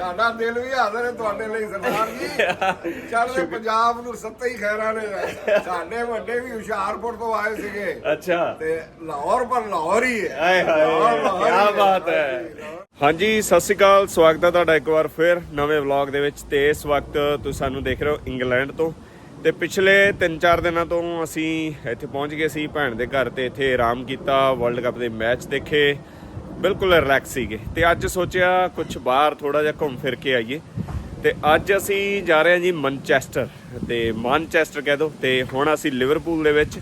ਸਾਡਾ ਦਿਲ ਵੀ ਹਾਜ਼ਰ ਹੈ ਤੁਹਾਡੇ ਲਈ ਸਰਦਾਰ ਜੀ। ਚੱਲ ਪੰਜਾਬ ਨੂੰ ਸੱਤੇ ਹੀ ਖੈਰਾਂ ਨੇ। ਸਾਡੇ ਵੱਡੇ ਵੀ ਹੁਸ਼ਿਆਰਪੁਰ ਤੋਂ ਆਏ ਸੀਗੇ। ਅੱਛਾ। ਤੇ ਲਾਹੌਰ ਪਰ ਲਾਹੌਰ ਹੀ ਹੈ। ਆਏ ਹਾਏ ਕੀ ਬਾਤ ਹੈ। ਹਾਂਜੀ ਸਤਿ ਸ਼੍ਰੀ ਅਕਾਲ। ਸਵਾਗਤ ਹੈ ਤੁਹਾਡਾ ਇੱਕ ਵਾਰ ਫਿਰ ਨਵੇਂ ਵਲੌਗ ਦੇ ਵਿੱਚ। ਤੇ ਇਸ ਵਕਤ ਤੁਸੀਂ ਸਾਨੂੰ ਦੇਖ ਰਹੇ ਹੋ ਇੰਗਲੈਂਡ ਤੋਂ। ਤੇ ਪਿਛਲੇ 3-4 ਦਿਨਾਂ ਤੋਂ ਅਸੀਂ ਇੱਥੇ ਪਹੁੰਚ ਗਏ ਸੀ ਭੈਣ ਦੇ ਘਰ ਤੇ ਇੱਥੇ ਆਰਾਮ ਕੀਤਾ ਵਰਲਡ ਕੱਪ ਦੇ ਮੈਚ ਦੇਖੇ। ਬਿਲਕੁਲ ਰਿਲੈਕਸ ਸੀਗੇ। ਤੇ ਅੱਜ ਸੋਚਿਆ ਕੁਝ ਬਾਹਰ ਥੋੜਾ ਜਿਹਾ ਘੁੰਮ ਫਿਰ ਕੇ ਆਈਏ। ਤੇ ਅੱਜ ਅਸੀਂ ਜਾ ਰਹੇ ਹਾਂ ਜੀ ਮਨਚੈਸਟਰ ਤੇ ਮਾਨਚੈਸਟਰ ਕਹਿ ਦੋ। ਤੇ ਹੁਣ ਅਸੀਂ ਲਿਵਰਪੂਲ ਦੇ ਵਿੱਚ।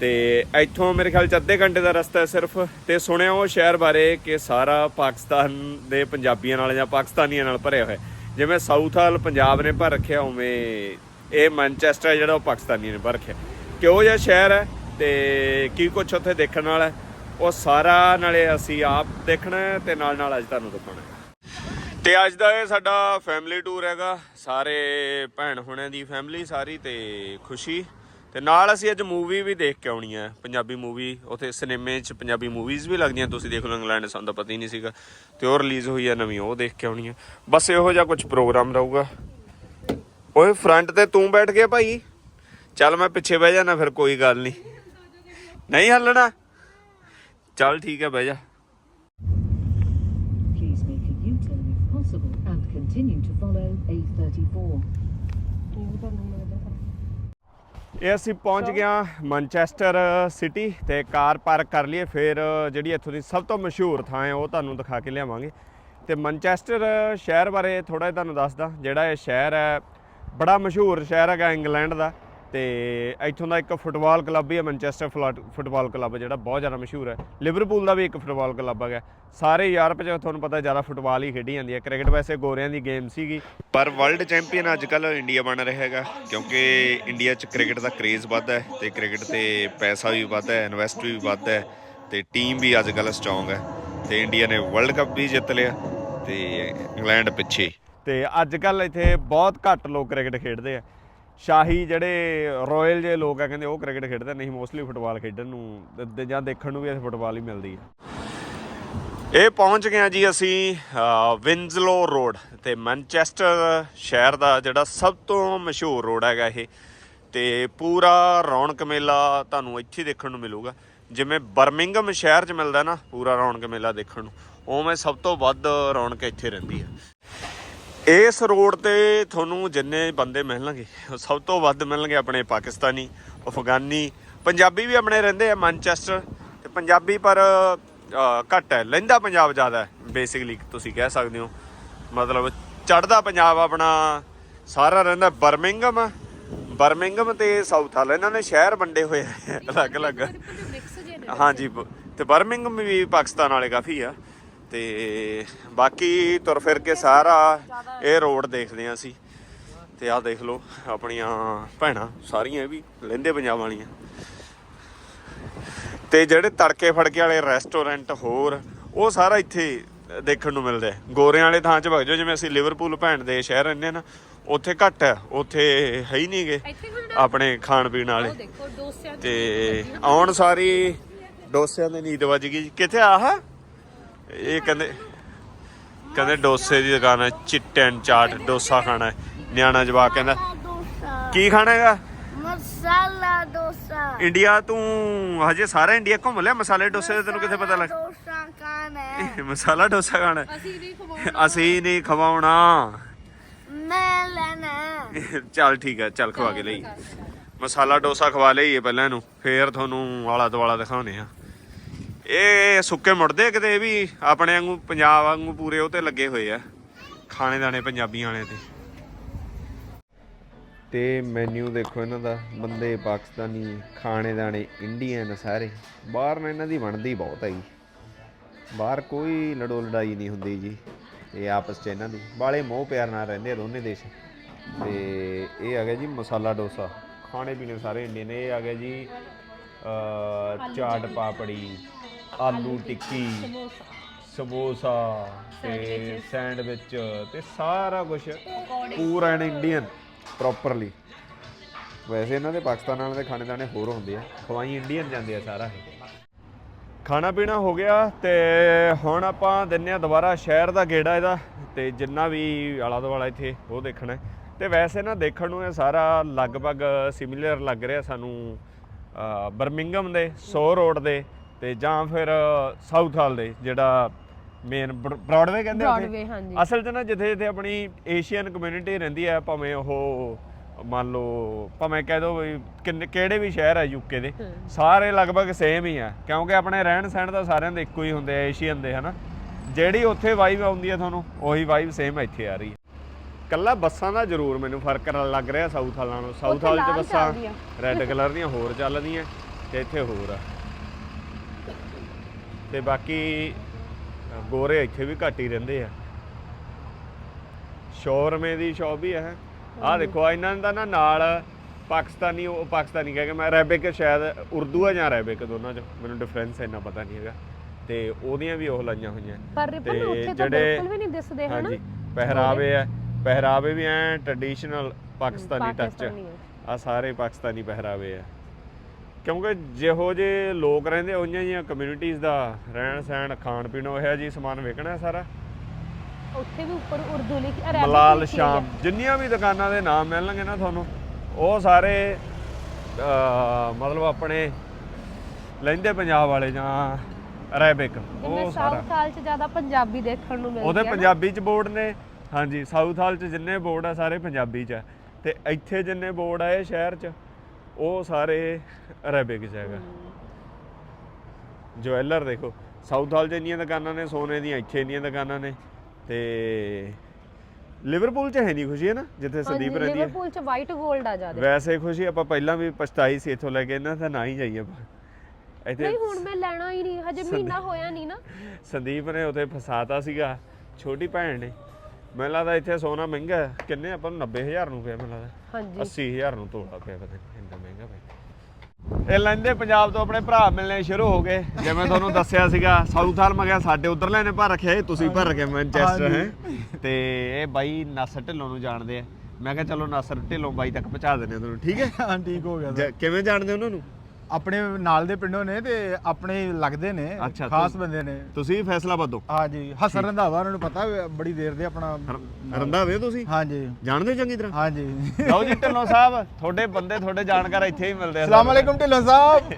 ਤੇ ਇੱਥੋਂ ਮੇਰੇ ਖਿਆਲ ਚ ਅੱਧੇ ਘੰਟੇ ਦਾ ਰਸਤਾ ਹੈ ਸਿਰਫ। ਤੇ ਸੁਣਿਆ ਉਹ ਸ਼ਹਿਰ ਬਾਰੇ ਕਿ ਸਾਰਾ ਪਾਕਿਸਤਾਨ ਦੇ ਪੰਜਾਬੀਆਂ ਨਾਲ ਜਾਂ ਪਾਕਿਸਤਾਨੀਆਂ ਨਾਲ ਭਰਿਆ ਹੋਇਆ ਜਿਵੇਂ ਸਾਊਥ ਹਾਲ ਪੰਜਾਬ ਨੇ ਭਰ ਰੱਖਿਆ, ਉਵੇਂ ਇਹ ਮੈਨਚੈਸਟਰ ਹੈ ਜਿਹੜਾ ਉਹ ਪਾਕਿਸਤਾਨੀਆਂ ਨੇ ਭਰ ਰੱਖਿਆ। ਕਿਹੋ ਜਿਹਾ ਸ਼ਹਿਰ ਹੈ ਤੇ ਕੀ ਕੁਝ ਉੱਥੇ ਦੇਖਣ ਵਾਲਾ ਹੈ? ਉਹ ਸਾਰਾ ਨਾਲੇ ਅਸੀਂ ਆਪ ਦੇਖਣਾ ਹੈ ਤੇ ਨਾਲ ਨਾਲ ਅੱਜ ਤੁਹਾਨੂੰ ਦਿਖਾਉਣਾ ਹੈ। ਤੇ ਅੱਜ ਦਾ ਇਹ ਸਾਡਾ ਫੈਮਿਲੀ ਟੂਰ ਹੈਗਾ। ਸਾਰੇ ਭੈਣ ਹੁਣਿਆਂ ਦੀ ਫੈਮਿਲੀ ਸਾਰੀ ਤੇ ਖੁਸ਼ੀ। ਤੇ ਨਾਲ ਅਸੀਂ ਅੱਜ ਮੂਵੀ ਵੀ ਦੇਖ ਕੇ ਆਉਣੀ ਹੈ। ਪੰਜਾਬੀ ਮੂਵੀ ਉਥੇ ਸਿਨੇਮੇ 'ਚ ਪੰਜਾਬੀ ਮੂਵੀਜ਼ ਵੀ ਲੱਗਦੀਆਂ। ਤੁਸੀਂ ਦੇਖ ਲਓ ਇੰਗਲੈਂਡ, ਸਾਨੂੰ ਤਾਂ ਪਤਾ ਹੀ ਨਹੀਂ ਸੀਗਾ। ਤੇ ਉਹ ਰਿਲੀਜ਼ ਹੋਈ ਹੈ ਨਵੀਂ, ਉਹ ਦੇਖ ਕੇ ਆਉਣੀ ਹੈ। ਬਸ ਇਹੋ ਜਿਹਾ ਕੁਝ ਪ੍ਰੋਗਰਾਮ ਰਹੂਗਾ। ਓਏ ਫਰੰਟ ਤੇ ਤੂੰ ਬੈਠ ਗਿਆ ਭਾਈ। ਚੱਲ ਮੈਂ ਪਿੱਛੇ ਬਹਿ ਜਾਣਾ ਫਿਰ ਕੋਈ ਗੱਲ ਨਹੀਂ। ਨਹੀਂ ਹੱਲਣਾ? ਚੱਲ ਠੀਕ ਹੈ ਬਹਿ ਜਾ। Please make a U-turn if possible and continue to follow A34. ਇਹ ਅਸੀਂ ਪਹੁੰਚ ਗਿਆ ਮੈਨਚੈਸਟਰ ਸਿਟੀ ਤੇ ਕਾਰ ਪਾਰਕ ਕਰ ਲਈਏ ਫਿਰ ਜਿਹੜੀ ਇੱਥੋਂ ਦੀ ਸਭ ਤੋਂ ਮਸ਼ਹੂਰ ਥਾਂ ਹੈ ਉਹ ਤੁਹਾਨੂੰ ਦਿਖਾ ਕੇ ਲਿਆਵਾਂਗੇ। ਤੇ ਮੈਨਚੈਸਟਰ ਸ਼ਹਿਰ ਬਾਰੇ ਥੋੜਾ ਜਿਹਾ ਤੁਹਾਨੂੰ ਦੱਸਦਾ ਜਿਹੜਾ ਇਹ ਸ਼ਹਿਰ ਹੈ ਬੜਾ ਮਸ਼ਹੂਰ ਸ਼ਹਿਰ ਹੈਗਾ ਇੰਗਲੈਂਡ ਦਾ। ਤੇ ਇੱਥੋਂ ਦਾ ਇੱਕ ਫੁੱਟਬਾਲ ਕਲੱਬ ਵੀ ਹੈ ਮੈਨਚੈਸਟਰ ਫੁੱਟਬਾਲ ਕਲੱਬ ਜਿਹੜਾ ਬਹੁਤ ਜ਼ਿਆਦਾ ਮਸ਼ਹੂਰ ਹੈ। ਲਿਵਰਪੂਲ ਦਾ ਵੀ ਇੱਕ ਫੁੱਟਬਾਲ ਕਲੱਬ ਹੈਗਾ। ਸਾਰੇ ਯੂਰਪ 'ਚ ਤੁਹਾਨੂੰ ਪਤਾ ਜ਼ਿਆਦਾ ਫੁੱਟਬਾਲ ਹੀ ਖੇਡੀ ਜਾਂਦੀ ਹੈ। ਕ੍ਰਿਕਟ ਵੈਸੇ ਗੋਰਿਆਂ ਦੀ ਗੇਮ ਸੀਗੀ। ਪਰ ਵਰਲਡ ਚੈਂਪੀਅਨ ਅੱਜ ਕੱਲ ਇੰਡੀਆ ਬਣ ਰਿਹਾ ਹੈਗਾ। ਕਿਉਂਕਿ ਇੰਡੀਆ 'ਚ ਕ੍ਰਿਕਟ ਦਾ ਕ੍ਰੇਜ਼ ਵੱਧ ਹੈ ਤੇ ਕ੍ਰਿਕਟ ਤੇ ਪੈਸਾ ਵੀ ਵੱਧ ਹੈ ਇਨਵੈਸਟ ਵੀ ਵੱਧ ਹੈ ਤੇ ਟੀਮ ਵੀ ਅੱਜ ਕੱਲ ਸਟਰੋਂਗ ਹੈ। ਤੇ ਇੰਡੀਆ ਨੇ ਵਰਲਡ ਕੱਪ ਵੀ ਜਿੱਤ ਲਿਆ ਤੇ ਇੰਗਲੈਂਡ ਪਿੱਛੇ। ਤੇ ਅੱਜ ਕੱਲ ਇੱਥੇ ਬਹੁਤ ਘੱਟ ਲੋਕ ਕ੍ਰਿਕਟ ਖੇਡਦੇ ਆ। ਸ਼ਾਹੀ ਜਿਹੜੇ ਰਾਇਲ ਜੇ ਲੋਕ ਆ ਕਹਿੰਦੇ ਉਹ ਕ੍ਰਿਕਟ ਖੇਡਦੇ ਨਹੀਂ ਮੋਸਟਲੀ ਫੁੱਟਬਾਲ ਖੇਡਣ ਨੂੰ ਤੇ- ਜਾਂ ਦੇਖਣ ਨੂੰ ਵੀ ਇੱਥੇ ਫੁੱਟਬਾਲ ਹੀ ਮਿਲਦੀ ਹੈ ਇਹ ਪਹੁੰਚ ਗਏ ਹਾਂ ਜੀ ਅਸੀਂ ਅ, ਵਿੰਜ਼ਲੋ ਰੋਡ ਤੇ ਮੈਨਚੈਸਟਰ ਸ਼ਹਿਰ ਦਾ ਜਿਹੜਾ ਸਭ ਤੋਂ ਮਸ਼ਹੂਰ ਰੋਡ ਹੈਗਾ ਇਹ। ਤੇ ਪੂਰਾ ਰੌਣਕ ਮੇਲਾ ਤੁਹਾਨੂੰ ਇੱਥੇ ਦੇਖਣ ਨੂੰ ਮਿਲੂਗਾ। ਜਿਵੇਂ ਬਰਮਿੰਗਮ ਸ਼ਹਿਰ 'ਚ ਮਿਲਦਾ ਨਾ ਪੂਰਾ ਰੌਣਕ ਮੇਲਾ ਦੇਖਣ ਨੂੰ ਉਵੇਂ ਸਭ ਤੋਂ ਵੱਧ ਰੌਣਕ ਇੱਥੇ ਰਹਿੰਦੀ ਹੈ ਇਸ ਰੋਡ ਤੇ ਤੁਹਾਨੂੰ ਜਿੰਨੇ ਬੰਦੇ ਮਿਲਣਗੇ ਸਭ ਤੋਂ ਵੱਧ ਮਿਲਣਗੇ ਆਪਣੇ ਪਾਕਿਸਤਾਨੀ ਅਫਗਾਨੀ ਪੰਜਾਬੀ ਵੀ ਆਪਣੇ ਰਹਿੰਦੇ ਆ ਮੈਨਚੈਸਟਰ ਤੇ ਪੰਜਾਬੀ ਪਰ ਘੱਟ ਹੈ ਲਹਿੰਦਾ ਪੰਜਾਬ ਜ਼ਿਆਦਾ ਹੈ ਬੇਸਿਕਲੀ ਤੁਸੀਂ ਕਹਿ ਸਕਦੇ ਹੋ। ਮਤਲਬ ਚੜਦਾ ਪੰਜਾਬ ਆਪਣਾ ਸਾਰਾ ਰਹਿੰਦਾ ਬਰਮਿੰਗਮ ਬਰਮਿੰਗਮ ਤੇ ਸਾਊਥ ਹਾਲ ਇਹਨਾਂ ਨੇ ਸ਼ਹਿਰ ਵੰਡੇ ਹੋਏ ਆ ਅਲੱਗ-ਅਲੱਗ। ਹਾਂਜੀ ਤੇ ਬਰਮਿੰਗਮ ਵੀ ਪਾਕਿਸਤਾਨ ਵਾਲੇ ਕਾਫੀ ਆ। ਤੇ ਬਾਕੀ ਤੁਰ ਫਿਰ ਕੇ ਸਾਰਾ ਇਹ ਰੋਡ ਦੇਖਦੇ ਆ ਅਸੀਂ। ਤੇ ਆਹ ਦੇਖ ਲਓ ਆਪਣੀਆਂ ਭੈਣਾਂ ਸਾਰੀਆਂ ਇਹ ਵੀ ਲਹਿੰਦੇ ਪੰਜਾਬ ਵਾਲੀਆਂ। ਤੇ ਜਿਹੜੇ ਤੜਕੇ ਫੜਕੇ ਵਾਲੇ ਰੈਸਟੋਰੈਂਟ ਹੋਰ ਉਹ ਸਾਰਾ ਇੱਥੇ ਦੇਖਣ ਨੂੰ ਮਿਲਦਾ। ਗੋਰਿਆਂ ਵਾਲੇ ਥਾਂ 'ਚ ਵਗ ਜਾਓ ਜਿਵੇਂ ਅਸੀਂ ਲਿਵਰਪੂਲ ਭੈਣ ਦੇ ਸ਼ਹਿਰ ਰਹਿੰਦੇ ਨਾ ਉੱਥੇ ਘੱਟ ਹੈ ਉੱਥੇ ਹੈ ਹੀ ਨਹੀਂਗੇ ਆਪਣੇ ਖਾਣ ਪੀਣ ਵਾਲੇ। ਤੇ ਆਉਣ ਸਾਰੀ ਡੋਸਿਆਂ ਦੀ ਨੀਂਦ ਵੱਜ ਗਈ। ਕਿੱਥੇ ਆਹ? ਇਹ ਕਹਿੰਦੇ ਕਹਿੰਦੇ ਡੋਸੇ ਦੀ ਦੁਕਾਨ ਹੈ ਚਿੱਟਨ ਚਾਟ ਡੋਸਾ ਖਾਣਾ ਹੈ। ਨਿਆਣਾ ਜਵਾਕ ਕਹਿੰਦਾ ਕੀ ਖਾਣਾ ਹੈਗਾ? ਮਸਾਲਾ ਡੋਸਾ। ਇੰਡੀਆ ਤੂੰ ਹਜੇ ਸਾਰਾ ਇੰਡੀਆ ਘੁੰਮ ਲਿਆ ਮਸਾਲੇ ਡੋਸੇ ਦਾ ਤੈਨੂੰ ਕਿੱਥੇ ਪਤਾ ਲੱਗ ਡੋਸਾ ਖਾਣਾ ਹੈ। ਮਸਾਲਾ ਡੋਸਾ ਖਾਣਾ ਹੈ? ਅਸੀਂ ਵੀ ਖਵਾਉਣਾ। ਅਸੀਂ ਨਹੀਂ ਖਵਾਉਣਾ। ਮੈਂ ਲੈਣਾ ਹੈ। ਚੱਲ ਠੀਕ ਹੈ ਚੱਲ ਖਵਾ ਕੇ ਲਈ। ਮਸਾਲਾ ਡੋਸਾ ਖਵਾ ਲਈਏ ਪਹਿਲਾਂ ਇਹਨੂੰ ਫੇਰ ਤੁਹਾਨੂੰ ਆਲਾ ਦੁਆਲਾ ਦਿਖਾਉਨੇ ਆ ਇਹ ਸੁੱਕੇ ਮੁੜਦੇ ਕਿਤੇ ਇਹ ਵੀ ਆਪਣੇ ਵਾਂਗੂ ਪੰਜਾਬ ਵਾਂਗੂ ਪੂਰੇ ਉਹ ਤੇ ਲੱਗੇ ਹੋਏ ਆ। ਖਾਣੇ ਦਾਣੇ ਪੰਜਾਬੀਆਂ ਵਾਲੇ ਤੇ। ਤੇ ਮੈਨੂ ਦੇਖੋ ਇਹਨਾਂ ਦਾ ਬੰਦੇ ਪਾਕਿਸਤਾਨੀ ਖਾਣੇ ਦਾਣੇ ਇੰਡੀਅਨ ਸਾਰੇ। ਬਾਹਰ ਨਾ ਇਹਨਾਂ ਦੀ ਬਣਦੀ ਬਹੁਤ ਹੈਗੀ। ਬਾਹਰ ਕੋਈ ਲੜੋ ਲੜਾਈ ਨਹੀਂ ਹੁੰਦੀ ਜੀ ਇਹ ਆਪਸ 'ਚ ਇਹਨਾਂ ਦੀ। ਬਾਲੇ ਮੋਹ ਪਿਆਰ ਨਾਲ ਰਹਿੰਦੇ ਆ ਦੋਨੇ ਦੇਸ਼। ਤੇ ਇਹ ਆ ਗਿਆ ਜੀ ਮਸਾਲਾ ਡੋਸਾ। ਖਾਣੇ ਪੀਣੇ ਸਾਰੇ ਇੰਡੀਅਨ ਇਹ ਆ ਗਿਆ ਜੀ ਚਾਟ ਪਾਪੜੀ ਆਲੂ ਟਿੱਕੀ ਸਮੋਸਾ ਤੇ ਸੈਂਡਵਿਚ ਤੇ ਸਾਰਾ ਕੁਝ ਪੂਰਾ ਐਨ ਇੰਡੀਅਨ ਪ੍ਰੋਪਰਲੀ ਵੈਸੇ ਇਹਨਾਂ ਦੇ ਪਾਕਿਸਤਾਨ ਵਾਲਿਆਂ ਦੇ ਖਾਣੇ ਦਾਣੇ ਹੋਰ ਹੁੰਦੇ ਆ ਖਵਾਈ ਇੰਡੀਅਨ ਜਾਂਦੇ ਆ ਸਾਰਾ ਇਹ। ਖਾਣਾ ਪੀਣਾ ਹੋ ਗਿਆ ਤੇ ਹੁਣ ਆਪਾਂ ਦਿੰਨੇ ਆ ਦੁਬਾਰਾ ਸ਼ਹਿਰ ਦਾ ਗੇੜਾ ਇਹਦਾ ਤੇ ਜਿੰਨਾ ਵੀ ਆਲਾ ਦੁਆਲਾ ਇੱਥੇ ਉਹ ਦੇਖਣਾ। ਤੇ ਵੈਸੇ ਨਾ ਦੇਖਣ ਨੂੰ ਇਹ ਸਾਰਾ ਲਗਭਗ ਸਿਮਿਲਰ ਲੱਗ ਰਿਹਾ ਸਾਨੂੰ ਬਰਮਿੰਗਮ ਦੇ ਸੋ ਰੋਡ ਦੇ ਤੇ ਜਾਂ ਫਿਰ ਸਾਊਥ ਹਾਲ ਦੇ ਜਿਹੜਾ ਮੇਨ ਬ੍ਰੌਡਵੇ ਕਹਿੰਦੇ। Broadway, ਹਾਂਜੀ। ਅਸਲ 'ਚ ਨਾ ਜਿੱਥੇ ਜਿੱਥੇ ਆਪਣੀ ਏਸ਼ੀਅਨ ਕਮਿਊਨਿਟੀ ਰਹਿੰਦੀ ਹੈ ਭਾਵੇਂ ਉਹ ਮੰਨ ਲਓ ਭਾਵੇਂ ਕਹਿ ਦੋ ਵੀ ਕਿਹੜੇ ਵੀ ਸ਼ਹਿਰ ਆ ਯੂਕੇ ਦੇ ਸਾਰੇ ਲਗਭਗ ਸੇਮ ਹੀ ਆ ਕਿਉਂਕਿ ਆਪਣੇ ਰਹਿਣ ਸਹਿਣ ਤਾਂ ਸਾਰਿਆਂ ਦੇ ਇੱਕੋ ਹੀ ਹੁੰਦੇ ਆ ਏਸ਼ੀਅਨ ਦੇ ਹਨਾ ਜਿਹੜੀ ਉੱਥੇ ਵਾਈਬ ਆਉਂਦੀ ਹੈ ਤੁਹਾਨੂੰ ਉਹੀ ਵਾਈਬ ਸੇਮ ਇੱਥੇ ਆ ਰਹੀ ਹੈ ਕੱਲਾ ਬੱਸਾਂ ਦਾ ਜ਼ਰੂਰ ਮੈਨੂੰ ਫ਼ਰਕ ਲੱਗ ਰਿਹਾ ਸਾਊਥ ਹਾਲ ਨਾਲੋਂ ਸਾਊਥ ਹਾਲ 'ਚ ਬੱਸਾਂ। ਰੈੱਡ ਕਲਰ ਦੀਆਂ ਹੋਰ ਚੱਲਦੀਆਂ ਤੇ ਇੱਥੇ ਹੋਰ ਆ ਤੇ ਬਾਕੀ ਗੋਰੇ ਇੱਥੇ ਵੀ ਘੱਟ ਹੀ ਰਹਿੰਦੇ ਆ। ਸ਼ੋਰਮੇ ਦੀ ਸ਼ੌਪ ਵੀ ਹੈ। ਆਹ ਦੇਖੋ ਇਹਨਾਂ ਦਾ ਨਾ ਨਾਲ ਪਾਕਿਸਤਾਨੀ ਉਹ ਪਾਕਿਸਤਾਨੀ ਕਹਿ ਕੇ ਮੈਂ ਅਰੈਬਿਕ ਸ਼ਾਇਦ ਉਰਦੂ ਹੈ ਜਾਂ ਅਰੈਬਿਕ ਦੋਨਾਂ ਚ ਮੈਨੂੰ ਡਿਫਰੈਂਸ ਇੰਨਾ ਪਤਾ ਨਹੀਂ ਹੈਗਾ। ਤੇ ਉਹਦੀਆਂ ਵੀ ਉਹ ਲਾਈਆਂ ਹੋਈਆਂ। ਪਰ ਰਿਪਨ ਤੇ ਉੱਥੇ ਤਾਂ ਜਿਹੜੇ- ਬਿਲਕੁਲ ਵੀ ਨਹੀਂ ਦਿਸਦੇ ਹਨਾ? ਹਾਂਜੀ ਪਹਿਰਾਵੇ ਆ ਪਹਿਰਾਵੇ ਵੀ ਐ ਟ੍ਰੈਡੀਸ਼ਨਲ ਪਾਕਿਸਤਾਨੀ ਟੱਚ ਆ। ਆ। ਸਾਰੇ ਪਾਕਿਸਤਾਨੀ ਪਹਿਰਾਵੇ ਆ। ਕਿਉਂਕਿ ਜਿਹੋ ਜੇ ਲੋਕ ਰਹਿੰਦੇ ਉਹਨਾਂ ਜੀਆਂ ਕਮਿਊਨਿਟੀਆਂ ਦਾ ਰਹਿਣ ਸਹਿਣ ਖਾਣ ਪੀਣ ਉਹ ਜਿਹਾ ਜੀ ਸਮਾਨ ਵੇਖਣਾ ਸਾਰਾ ਉੱਥੇ ਵੀ ਉੱਪਰ ਉਰਦੂ ਲਿਖੀ ਅਰਬਿਕ ਮਲਾਲ ਸ਼ਾਮ। ਜਿੰਨੀਆਂ ਵੀ ਦੁਕਾਨਾਂ ਦੇ ਨਾਮ ਮਿਲਣਗੇ ਨਾ ਤੁਹਾਨੂੰ ਉਹ ਸਾਰੇ ਮਤਲਬ ਆਪਣੇ ਲਹਿੰਦੇ ਪੰਜਾਬ ਵਾਲੇ ਜਾਂ ਅਰੈਬਿਕ ਉਹ ਸਾਰਾ ਸਾਊਥ ਹਾਲ ਚ ਜ਼ਿਆਦਾ ਪੰਜਾਬੀ ਦੇਖਣ ਨੂੰ ਮਿਲਦੀ ਉਹਦੇ। ਪੰਜਾਬੀ ਚ ਬੋਰਡ ਨੇ ਹਾਂਜੀ ਸਾਊਥ ਹਾਲ ਚ ਜਿੰਨੇ ਬੋਰਡ ਆ ਸਾਰੇ ਪੰਜਾਬੀ ਚ ਤੇ ਇੱਥੇ ਜਿੰਨੇ ਬੋਰਡ ਆ ਇਹ ਸ਼ਹਿਰ ਚ ਉਹ ਸਾਰੇ ਅਰੇਬਿਕ ਹੈਗਾ। ਜਵੈਲਰ ਦੇਖੋ ਸਾਊਥ ਹਾਲ ਚ ਇੰਨੀਆਂ ਦੁਕਾਨਾਂ ਨੇ ਸੋਨੇ ਦੀਆਂ ਇੱਥੇ ਇੰਨੀਆਂ ਦੁਕਾਨਾਂ ਨੇ ਤੇ ਲਿਵਰਪੂਲ ਚ ਹੈ ਨਹੀਂ ਖੁਸ਼ੀ ਹੈ ਨਾ? ਜਿੱਥੇ ਸੰਦੀਪ ਰਹਿੰਦੀ ਹੈ। ਲਿਵਰਪੂਲ ਚ ਵਾਈਟ 골ਡ ਆ ਜ਼ਿਆਦਾ। ਵੈਸੇ ਖੁਸ਼ੀ ਆਪਾਂ ਪਹਿਲਾਂ ਵੀ ਪਛਤਾਈ ਸੀ ਇੱਥੋਂ ਲੈ ਕੇ ਇਹਨਾਂ ਦਾ ਨਾ ਹੀ ਜਾਈਏ ਆਪਾਂ। ਇੱਥੇ ਨਹੀਂ ਹੁਣ ਮੈਂ ਲੈਣਾ ਹੀ ਨਹੀਂ ਹਜੇ ਮਹੀਨਾ ਹੋਇਆ ਨਹੀਂ ਨਾ। ਸੰਦੀਪ ਨੇ ਉਥੇ ਫਸਾਤਾ ਸੀਗਾ ਛੋਟੀ ਭੈਣ ਨੇ। ਮੈਨੂੰ ਲੱਗਦਾ ਇੱਥੇ ਸੋਨਾ ਮਹਿੰਗਾ ਹੈ। ਕਿੰਨੇ ਆਪਾਂ ਨੂੰ? 90000 ਨੂੰ ਪਿਆ ਮੈਨੂੰ ਲੱਗਦਾ। ਹਾਂਜੀ। 80000 ਨੂੰ ਤੋਲਾ ਪਿਆ ਪਤਾ ਨਹੀਂ ਇੰਨਾ ਮਹਿੰਗਾ ਪਿਆ ਇਹ ਲੈਂਦੇ ਪੰਜਾਬ ਤੋਂ ਆਪਣੇ ਭਰਾ ਮਿਲਣੇ ਸ਼ੁਰੂ ਹੋ ਗਏ। ਜਿਵੇਂ ਤੁਹਾਨੂੰ ਦੱਸਿਆ ਸੀਗਾ ਸਾਊਥ ਹਾਲ ਮੈਂ ਕਿਹਾ ਸਾਡੇ ਉਧਰ ਲੈਣੇ ਭਰ ਰੱਖਿਆ ਇਹ ਤੁਸੀਂ ਭਰ ਰੱਖਿਆ ਮੈਨਚੈਸਟਰ ਹੈ? ਤੇ ਇਹ ਬਾਈ ਨਾਸਰ ਢਿੱਲੋਂ ਨੂੰ ਜਾਣਦੇ ਆ। ਮੈਂ ਕਿਹਾ ਚਲੋ ਨਾਸਰ ਢਿੱਲੋਂ ਬਾਈ ਤੱਕ ਪਹੁੰਚਾ ਦਿੰਦੇ ਆ ਤੁਹਾਨੂੰ ਠੀਕ ਹੈ? ਹਾਂ ਠੀਕ ਹੋ ਗਿਆ ਕਿਵੇਂ ਜਾਣਦੇ ਉਹਨਾਂ ਨੂੰ? ਆਪਣੇ ਨਾਲ ਦੇ ਪਿੰਡੋਂ ਨੇ ਤੇ ਆਪਣੇ ਲੱਗਦੇ ਨੇ ਅੱਛਾ, ਖਾਸ ਬੰਦੇ ਨੇ। ਤੁਸੀਂ ਫੈਸਲਾਬਾਦੋਂ ਹਾਂ ਜੀ ਹਸਨ ਰੰਧਾਵਾ ਉਹਨਾਂ ਨੂੰ ਪਤਾ ਵੀ ਬੜੀ ਦੇਰ ਦੇ ਆਪਣਾ ਰੰਧਾਵੇ ਤੁਸੀਂ? ਹਾਂ ਜੀ। ਜਾਣਦੇ ਹੋ ਚੰਗੀ ਤਰ੍ਹਾਂ? ਹਾਂ ਜੀ। ਲਓ ਜੀ ਢਿੱਲੋਂ ਸਾਹਿਬ ਤੁਹਾਡੇ ਬੰਦੇ ਤੁਹਾਡੇ ਜਾਣਕਾਰ ਇੱਥੇ ਹੀ ਮਿਲਦੇ ਆ ਸਲਾਮ ਅਲੈਕੁਮ ਢਿੱਲੋਂ ਸਾਹਿਬ।